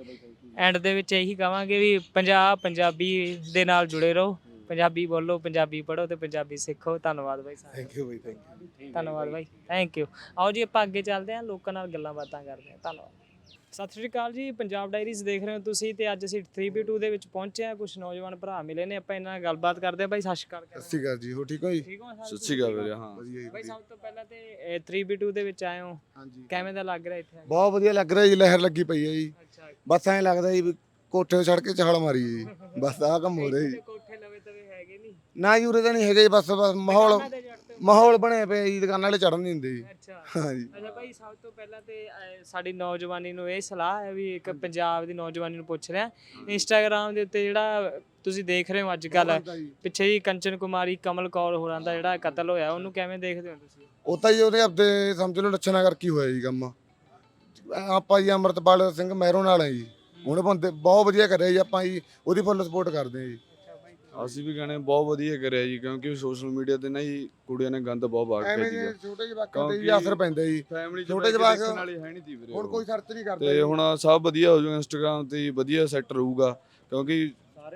ਐਂਡ ਦੇ ਵਿੱਚ ਇਹੀ ਕਵਾਂਗੇ ਵੀ ਪੰਜਾਬ ਪੰਜਾਬੀ ਦੇ ਨਾਲ ਜੁੜੇ ਰਹੋ। ਪੰਜਾਬੀ ਬੋਲੋ ਪੰਜਾਬੀ ਪੜ੍ਹੋ ਤੇ ਪੰਜਾਬੀ ਸਿੱਖੋ। ਧੰਨਵਾਦ ਬਾਈ ਸਾਹਿਬ ਥੈਂਕ ਯੂ ਬਾਈ ਥੈਂਕ ਯੂ ਧੰਨਵਾਦ ਬਾਈ। ਥੈਂਕ ਯੂ ਆਓ ਜੀ ਆਪਾਂ ਅੱਗੇ ਚੱਲਦੇ ਹਾਂ। ਲੋਕਾਂ ਨਾਲ ਗੱਲਾਂ ਬਾਤਾਂ ਕਰਦੇ ਹਾਂ। ਧੰਨਵਾਦ। ਸਤਿ ਸ਼੍ਰੀ ਅਕਾਲ ਜੀ। ਪੰਜਾਬ ਡਾਇਰੀਜ਼ ਦੇਖ ਰਹੇ ਹੋ ਤੁਸੀਂ ਤੇ ਅੱਜ ਅਸੀਂ 3B2 ਦੇ ਵਿੱਚ ਪਹੁੰਚੇ ਹਾਂ। ਕੁਝ ਨੌਜਵਾਨ ਭਰਾ ਮਿਲੇ ਨੇ। ਆਪਾਂ ਇਹਨਾਂ ਨਾਲ ਗੱਲਬਾਤ ਕਰਦੇ ਹਾਂ। ਬਾਈ ਸਤਿ ਸ਼੍ਰੀ ਅਕਾਲ ਸਤਿ ਸ਼੍ਰੀ ਅਕਾਲ ਜੀ। ਹੋ ਠੀਕ ਹੋ ਜੀ? ਠੀਕ ਹੋ? ਸਤਿ ਸ਼੍ਰੀ ਅਕਾਲ ਵੀਰੇ ਹਾਂ। ਵਧੀਆ ਜੀ ਬਾਈ ਸਭ ਤੋਂ ਪਹਿਲਾਂ ਤੇ ਇਹ 3B2 ਦੇ ਵਿੱਚ ਆਏ ਹੋ। ਹਾਂਜੀ। ਕਿਵੇਂ ਦਾ ਲੱਗ ਰਿਹਾ ਇੱਥੇ? ਆ? ਬਹੁਤ ਵਧੀਆ ਲੱਗ ਰਿਹਾ ਜੀ। ਲਹਿਰ ਲੱਗੀ ਪਈ ਹੈ ਜੀ। ਅੱਛਾ। ਬਸ ਐਂ ਲੱਗਦਾ ਜੀ ਕੋਠੇ ਤੋਂ ਚੜ ਕੇ ਛਾਲ ਮਾਰੀ ਜੀ। ਬਸ ਆਹ ਕੰਮ ਹੋ ਰਿਹਾ ਜੀ ਤੇ ਕੋਠੇ ਲਵੇ ਤਵੇ ਹੈਗੇ ਨਹੀਂ ਨਾ ਜੀ ਉਰੇ ਤਾਂ ਨਹੀਂ ਹੈਗੇ ਜੀ ਬਸ ਬਸ ਮਾਹੌਲ ਦੁਕਾਨਾਂ ਤੇ ਚੜ੍ਹਦੇ ਹੋ? ਮਾਹੌਲ ਬਣਿਆ ਪਿਆ ਜੀ ਦੁਕਾਨਾਂ ਵਾਲੇ ਚੜਨ ਨਹੀਂ ਦਿੰਦੇ ਜੀ। ਅੱਛਾ। ਹਾਂ ਜੀ ਅੱਛਾ ਭਾਈ ਸਭ ਤੋਂ ਪਹਿਲਾਂ ਤੇ ਅਹ, ਸਾਡੀ ਨੌਜਵਾਨੀ ਨੂੰ ਇਹ ਸਲਾਹ ਹੈ ਵੀ ਇੱਕ ਪੰਜਾਬ ਦੀ ਨੌਜਵਾਨੀ ਨੂੰ ਪੁੱਛ ਰਿਹਾ। ਇੰਸਟਾਗ੍ਰam ਦੇ ਉੱਤੇ ਜਿਹੜਾ ਤੁਸੀਂ ਦੇਖ ਰਹੇ ਹੋ ਅੱਜ ਕੱਲ ਪਿੱਛੇ ਹੀ ਕੰਚਨ ਕੁਮਾਰੀ ਕਮਲ ਕੌਰ ਹੋਰਾਂ ਦਾ ਜਿਹੜਾ ਕਤਲ ਹੋਇਆ ਉਹਨੂੰ ਕਿਵੇਂ ਦੇਖਦੇ ਹੋ ਤੁਸੀਂ? ਉਹ ਤਾਂ ਜੀ ਉਹਦੇ ਆਪਦੇ ਸਮਝ ਲਓ ਲੱਛਣਾ ਕਰਕੇ ਹੀ ਹੋਇਆ ਜੀ ਕੰਮ। ਆਪਾਂ ਜੀ ਅਮਰਤਪਾਲ ਸਿੰਘ ਮਹਿਰੋਂ ਨਾਲ ਹੈ ਜੀ। ਉਹਨੇ ਬੰਦੇ ਬਹੁਤ ਵਧੀਆ ਕਰਿਆ ਜੀ ਆਪਾਂ ਜੀ ਉਹਦੀ ਫੁੱਲ ਸਪੋਰਟ ਕਰਦੇ ਹਾਂ ਜੀ। ਅਸੀਂ ਵੀ ਕਹਿੰਦੇ ਬਹੁਤ ਵਧੀਆ ਕਰਿਆ ਜੀ ਕਿਉਂਕਿ ਸੋਸ਼ਲ ਮੀਡੀਆ ਤੇ ਨਾ ਜੀ ਕੁੜੀਆਂ ਨੇ ਗੰਦ ਬਹੁਤ ਐਵੇਂ ਕੇ ਜੇ ਜੀ ਛੋਟੇ ਜਵਾਕਾਂ ਤੇ ਅਸਰ ਪੈਂਦਾ ਜੀ। ਫੈਮਿਲੀ ਛੋਟੇ ਜਵਾਕ ਜਵਾਕ ਵਾਲੀ ਹੈ ਨਹੀਂ ਤੀ ਵੀਰੇ ਹੁਣ। ਕੋਈ ਖਰਚ ਨਹੀਂ ਕਰਦਾ ਤੇ। ਹੁਣ ਸਭ ਵਧੀਆ ਹੋ ਜਾਊਗਾ ਇੰਸਟਾਗ੍ਰam ਤੇ ਵਧੀਆ ਸੈੱਟ ਰਹੂਗਾ ਕਿਉਂਕਿ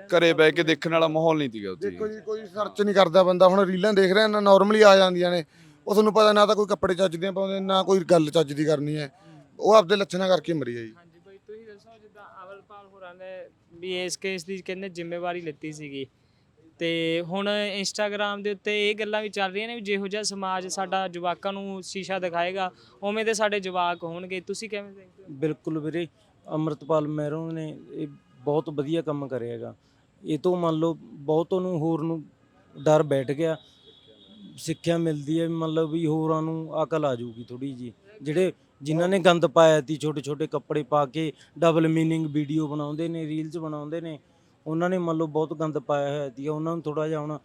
ਘਰੇ ਬਹਿ ਕੇ ਦੇਖਣ ਵਾਲਾ ਮਾਹੌਲ ਨਹੀਂ ਤੀਗਾ ਉੱਥੇ ਦੇਖੋ ਜੀ ਕੋਈ ਸਰਚ ਨਹੀਂ ਕਰਦਾ ਬੰਦਾ ਹੁਣ ਰੀਲਾਂ ਦੇਖ ਰਿਹਾ ਨਾ ਨਾਰਮਲੀ ਆ ਜਾਂਦੀਆਂ ਨੇ। ਉਹ ਤੁਹਾਨੂੰ ਪਤਾ ਨਾ ਤਾਂ ਕੋਈ ਕੱਪੜੇ ਚੱਜ ਦੇ ਪਾਉਂਦੇ ਨਾ ਕੋਈ ਗੱਲ ਚੱਜ ਦੀ ਕਰਨੀ ਹੈ। ਉਹ ਆਪਦੇ ਲੱਛਣਾਂ ਕਰਕੇ ਮਰੀ ਹੈ ਜੀ। ਹਾਂਜੀ ਭਾਈ ਤੁਸੀਂ ਦੱਸੋ ਜਿੱਦਾਂ ਅਵਲਪਾਲ ਹੋਰਾਂ ਨੇ ਵੀ ਇਸ ਕੇਸ ਦੀ ਕਹਿੰਦੇ ਜ਼ਿੰਮੇਵਾਰੀ ਲਿੱਤੀ ਸੀਗੀ। ਤੇ ਹੁਣ ਇੰਸਟਾਗ੍ਰam ਦੇ ਉੱਤੇ ਇਹ ਗੱਲਾਂ ਵੀ ਚੱਲ ਰਹੀਆਂ ਨੇ ਵੀ ਜਿਹੋ ਜਿਹਾ ਸਮਾਜ ਸਾਡਾ ਜਵਾਕਾਂ ਨੂੰ ਸ਼ੀਸ਼ਾ ਦਿਖਾਏਗਾ, ਉਵੇਂ ਦੇ ਸਾਡੇ ਜਵਾਕ ਹੋਣਗੇ। ਤੁਸੀਂ ਕਿਵੇਂ ਦੇਖਦੇ ਹੋ? ਬਿਲਕੁਲ ਵੀਰੇ, ਅਮਰਤਪਾਲ ਮਹਿਰੋਂ ਨੇ ਇਹ ਬਹੁਤ ਵਧੀਆ ਕੰਮ ਕਰਿਆ ਹੈਗਾ। ਇਹ ਤੋਂ ਮੰਨ ਲਓ ਬਹੁਤ ਨੂੰ ਹੋਰ ਨੂੰ ਡਰ ਬੈਠ ਗਿਆ। ਸਿੱਖਿਆ ਮਿਲਦੀ ਹੈ ਮਤਲਬ ਵੀ ਹੋਰਾਂ ਨੂੰ ਅਕਲ ਆ ਜਾਊਗੀ ਥੋੜੀ ਜੀ ਜਿਹੜੇ ਜਿਨ੍ਹਾਂ ਨੇ ਗੰਦ ਪਾਇਆ ਤੀ ਛੋਟੇ ਛੋਟੇ ਕੱਪੜੇ ਪਾ ਕੇ ਡਬਲ ਮੀਨਿੰਗ ਵੀਡੀਓ ਬਣਾਉਂਦੇ ਨੇ ਰੀਲਸ ਬਣਾਉਂਦੇ ਨੇ ਉਹਨਾਂ ਨੇ ਮੰਨ ਲਓ ਬਹੁਤ ਗੰਦ ਪਾਇਆ ਹੋਇਆ ਤੀ ਉਹਨਾਂ ਨੂੰ ਥੋੜਾ ਜਿਹਾ ਹੁਣ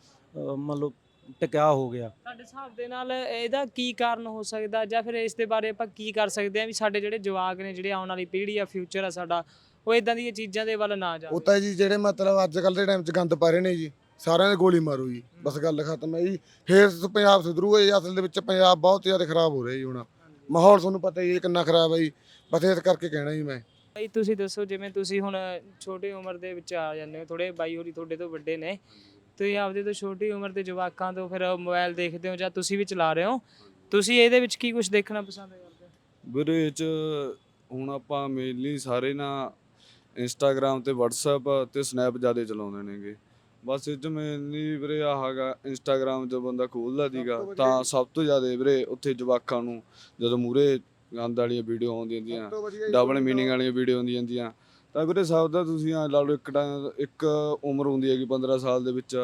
ਮੰਨ ਲਓ ਟਿਕਿਆ ਹੋ ਗਿਆ। ਤੁਹਾਡੇ ਹਿਸਾਬ ਦੇ ਨਾਲ ਇਹਦਾ ਕੀ ਕਾਰਨ ਹੋ ਸਕਦਾ ਜਾਂ ਫਿਰ ਇਸ ਦੇ ਬਾਰੇ ਆਪਾਂ ਕੀ ਕਰ ਸਕਦੇ ਹਾਂ ਵੀ ਸਾਡੇ ਜਿਹੜੇ ਜਵਾਕ ਨੇ ਜਿਹੜੇ ਆਉਣ ਵਾਲੀ ਪੀੜ੍ਹੀ ਆ ਫਿਊਚਰ ਆ ਸਾਡਾ ਉਹ ਇਦਾਂ ਦੀਆਂ ਚੀਜ਼ਾਂ ਦੇ ਵੱਲ ਨਾ ਉਹ ਜਾਵੇ ਤਾਂ ਜੀ ਜਿਹੜੇ ਮਤਲਬ ਅੱਜ ਕੱਲ ਦੇ ਟਾਈਮ 'ਚ ਗੰਦ ਪਾ ਰਹੇ ਨੇ ਜੀ ਸਾਰਿਆਂ ਦੇ ਗੋਲੀ ਮਾਰੋ ਜੀ ਬਸ ਗੱਲ ਖਤਮ ਹੈ ਜੀ। ਫੇਰ ਸ- ਪੰਜਾਬ ਸੁਧਰੂਗਾ ਜੀ ਅਸਲ ਦੇ ਵਿੱਚ ਪੰਜਾਬ ਬਹੁਤ ਜ਼ਿਆਦਾ ਖਰਾਬ ਹੋ ਰਿਹਾ ਜੀ ਹੁਣ। ਮਾਹੌਲ ਤੁਹਾਨੂੰ ਪਤਾ ਹੀ ਹੈ ਕਿੰਨਾ ਖਰਾਬ ਹੈ ਜੀ ਬਸ ਇਸ ਕਰਕੇ ਕਹਿਣਾ ਜੀ ਮੈਂ। ਭਾਈ ਤੁਸੀਂ ਦੱਸੋ ਜਿਵੇਂ ਤੁਸੀਂ ਹੁਣ ਛੋਟੀ ਉਮਰ ਦੇ ਵਿੱਚ ਆ ਜਾਂਦੇ ਹੋ ਥੋੜੇ ਬਾਈ ਹੋਰੀ ਤੁਹਾਡੇ ਤੋਂ ਵੱਡੇ ਨੇ ਤੁਸੀਂ ਆਪਦੇ ਤੋਂ ਛੋਟੀ ਉਮਰ ਦੇ ਜਵਾਕਾਂ ਤੋਂ ਫਿਰ ਮੋਬਾਈਲ ਦੇਖਦੇ ਹੋ ਜਾਂ ਤੁਸੀਂ ਵੀ ਚਲਾ ਰਹੇ ਹੋ? ਤੁਸੀਂ ਇਹਦੇ ਵਿੱਚ ਕੀ ਕੁਝ ਦੇਖਣਾ ਪਸੰਦ ਕਰਦੇ ਹੋ? ਵੀਰੇ ਇਹ ਚ ਹੁਣ ਆਪਾਂ ਮੇਨਲੀ ਸਾਰੇ ਨਾ ਇੰਸਟਾਗ੍ਰam ਤੇ WhatsApp ਤੇ Snap ਜ਼ਿਆਦਾ ਚਲਾਉਂਦੇ ਨੇਗੇ। ਬਸ ਇਹ ਚ ਮੇਨਲੀ ਵੀਰੇ ਆਹਾਗਾ ਇੰਸਟਾਗ੍ਰam ਜੋ ਬੰਦਾ ਖੋਲਦਾ ਦੀਗਾ ਤਾਂ ਸਭ ਤੋਂ ਜ਼ਿਆਦਾ ਵੀਰੇ ਉੱਥੇ ਜਵਾਕਾਂ ਨੂੰ ਜਦੋਂ ਮੂਰੇ ਗੰਦ ਵਾਲੀਆਂ ਵੀਡੀਓ ਆਉਂਦੀਆਂ ਦੀਆਂ ਡਬਲ ਮੀਨਿੰਗ ਵਾਲੀਆਂ ਵੀਡੀਓ ਹੁੰਦੀਆਂ। ਜਾਂਦੀਆਂ ਤਾਂ ਵੀਰੇ ਸਭ ਦਾ ਤੁਸੀਂ ਐ ਲਾ ਲਓ ਇੱਕ ਟਾਈਮ ਇੱਕ ਉਮਰ ਹੁੰਦੀ ਹੈਗੀ 15 ਸਾਲ ਦੇ ਵਿੱਚ।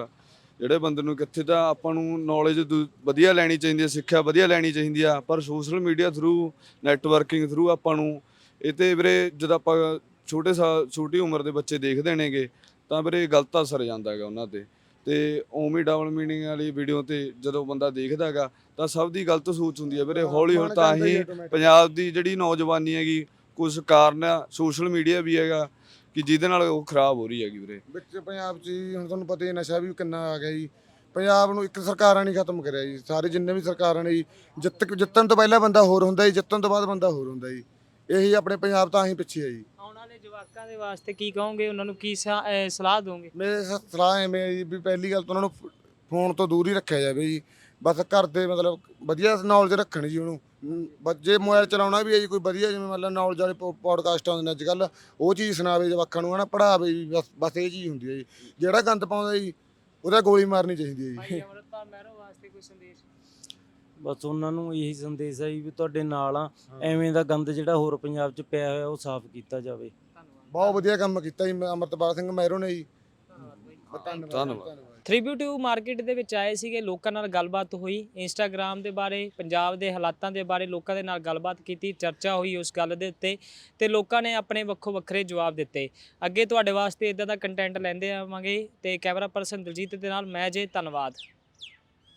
ਜਿਹੜੇ ਬੰਦੇ ਨੂੰ ਕਿੱਥੇ ਤਾਂ ਆਪਾਂ ਨੂੰ ਨੌਲੇਜ ਵਧੀਆ ਲੈਣੀ ਚਾਹੀਦੀ ਹੈ ਸਿੱਖਿਆ ਵਧੀਆ ਲੈਣੀ ਚਾਹੀਦੀ ਆ ਪਰ social media through networking through ਆਪਾਂ ਨੂੰ ਇਹ ਤੇ ਵੀਰੇ ਜਦੋਂ ਆਪਾਂ ਛੋਟੇ ਸਾਲ ਛੋਟੀ ਉਮਰ ਦੇ ਬੱਚੇ ਦੇਖਦੇ ਨੇਗੇ ਤਾਂ ਵੀਰੇ ਗਲਤ ਅਸਰ ਜਾਂਦਾ ਹੈਗਾ ਉਹਨਾਂ ਤੇ। ਤੇ ਉਵੇਂ ਡਬਲ ਮੀਨਿੰਗ ਵਾਲੀ ਵੀਡੀਓ ਤੇ ਜਦੋਂ ਬੰਦਾ ਦੇਖਦਾ ਹੈਗਾ ਤਾਂ ਸਭ ਦੀ ਗਲਤ ਸੋਚ ਹੁੰਦੀ ਹੈ ਵੀਰੇ। ਹੌਲੀ ਹੌਲੀ ਤਾਂ ਹੀ ਪੰਜਾਬ ਦੀ ਜਿਹੜੀ ਨੌਜਵਾਨੀ ਹੈਗੀ ਕੁਝ ਕਾਰਨ ਸੋਸ਼ਲ ਮੀਡੀਆ ਵੀ ਹੈਗਾ ਕਿ ਜਿਹਦੇ ਨਾਲ ਉਹ ਖਰਾਬ ਹੋ ਰਹੀ ਹੈਗੀ ਵੀਰੇ। ਵਿੱਚ ਪੰਜਾਬ 'ਚ ਜੀ ਹੁਣ ਤੁਹਾਨੂੰ ਪਤਾ ਹੀ ਹੈ ਨਸ਼ਾ ਵੀ ਕਿੰਨਾ ਆ ਗਿਆ ਜੀ। ਪੰਜਾਬ ਨੂੰ ਇੱਕ ਸਰਕਾਰਾਂ ਨੇ ਖਤਮ ਕਰਿਆ ਜੀ। ਸਾਰੇ ਜਿੰਨੇ ਵੀ ਸਰਕਾਰਾਂ ਨੇ ਜੀ ਜਿੱਤ ਜਿੱਤਣ ਤੋਂ ਪਹਿਲਾਂ ਬੰਦਾ ਹੋਰ ਹੁੰਦਾ ਜੀ ਜਿੱਤਣ ਤੋਂ ਬਾਅਦ ਬੰਦਾ ਹੋਰ ਹੁੰਦਾ ਜੀ। ਇਹੀ ਆਪਣੇ ਪੰਜਾਬ ਤਾਂ ਹੀ ਪਿੱਛੇ ਹੈ ਜੀ। ਜਵਾਕਾਂ ਦੇ ਵਾਸਤੇ ਕੀ ਕਹੋਗੇ? ਉਹਨਾਂ ਨੂੰ ਕੀ ਸਾ- ਅਹ ਸਲਾਹ ਦੋਗੇ? ਮੇਰੇ ਸ- ਸਲਾਹ ਐਵੇਂ ਹੈ ਜੀ ਵੀ ਪਹਿਲੀ ਗੱਲ ਤਾਂ ਉਹਨਾਂ ਨੂੰ ਫੋਨ ਤੋਂ ਦੂਰ ਹੀ ਰੱਖਿਆ ਜਾਵੇ ਜੀ। ਬਸ ਘਰ ਦੇ ਮਤਲਬ ਵਧੀਆ ਨੌਲੇਜ ਰੱਖਣ ਜੀ ਉਹਨੂੰ। ਬਸ ਜੇ ਮੋਬਾਈਲ ਚਲਾਉਣਾ ਵੀ ਹੈ ਜੀ ਕੋਈ ਵਧੀਆ ਜਿਵੇਂ ਮਤਲਬ ਨੌਲੇਜ ਵਾਲੇ ਪੋਡਕਾਸਟ ਆਉਂਦੇ ਨੇ ਅੱਜ ਕੱਲ ਉਹ ਚੀਜ਼ ਸੁਣਾਵੇ ਜਵਾਕਾਂ ਨੂੰ ਹਨਾ ਪੜਾਵੇ ਜੀ ਬਸ ਬਸ ਇਹ ਚੀਜ਼ ਹੁੰਦੀ ਹੈ ਜੀ। ਜਿਹੜਾ ਗੰਦ ਪਾਉਂਦਾ ਜੀ ਉਹਦਾ ਗੋਲੀ ਮਾਰਨੀ ਚਾਹੀਦੀ ਹੈ ਜੀ। ਭਾਈ ਅਮਰਤਪਾਲ ਮਹਿਰੋ ਵਾਸਤੇ ਕੋਈ ਸੰਦੇਸ਼? ਬਸ ਉਹਨਾਂ ਨੂੰ ਇਹੀ ਸੰਦੇਸ਼ ਹੈ ਜੀ ਵੀ ਤੁਹਾਡੇ ਨਾਲ ਆ ਐਵੇਂ ਦਾ ਗੰਦ ਜਿਹੜਾ ਹੋਰ ਪੰਜਾਬ 'ਚ ਪਿਆ ਹੋਇਆ ਉਹ ਸਾਫ਼ ਕੀਤਾ ਜਾਵੇ। ਬਹੁਤ ਵਧੀਆ ਕੰਮ ਕੀਤਾ ਜੀ ਅਮਰਤਪਾਲ ਸਿੰਘ ਮਹਿਰੋ ਨੇ ਜੀ। ਧੰਨਵਾਦ। ਧੰਨਵਾਦ। 3B2 ਮਾਰਕੀਟ ਦੇ ਵਿੱਚ ਆਏ ਸੀਗੇ ਲੋਕਾਂ ਨਾਲ ਗੱਲਬਾਤ ਹੋਈ ਇੰਸਟਾਗ੍ਰam ਦੇ ਬਾਰੇ ਪੰਜਾਬ ਦੇ ਹਾਲਾਤਾਂ ਦੇ ਬਾਰੇ ਲੋਕਾਂ ਦੇ ਨਾਲ ਗੱਲਬਾਤ ਕੀਤੀ ਚਰਚਾ ਹੋਈ ਉਸ ਗੱਲ ਦੇ ਉੱਤੇ ਤੇ ਲੋਕਾਂ ਨੇ ਆਪਣੇ ਵੱਖੋ ਵੱਖਰੇ ਜਵਾਬ ਦਿੱਤੇ। ਅੱਗੇ ਤੁਹਾਡੇ ਵਾਸਤੇ ਇਦਾਂ ਦਾ ਕੰਟੈਂਟ ਲੈਂਦੇ ਆਵਾਂਗੇ ਤੇ ਕੈਮਰਾ ਪਰਸਨ ਦਲਜੀਤ ਦੇ ਨਾਲ ਮੈਂ ਜੇ ਧੰਨਵਾਦ।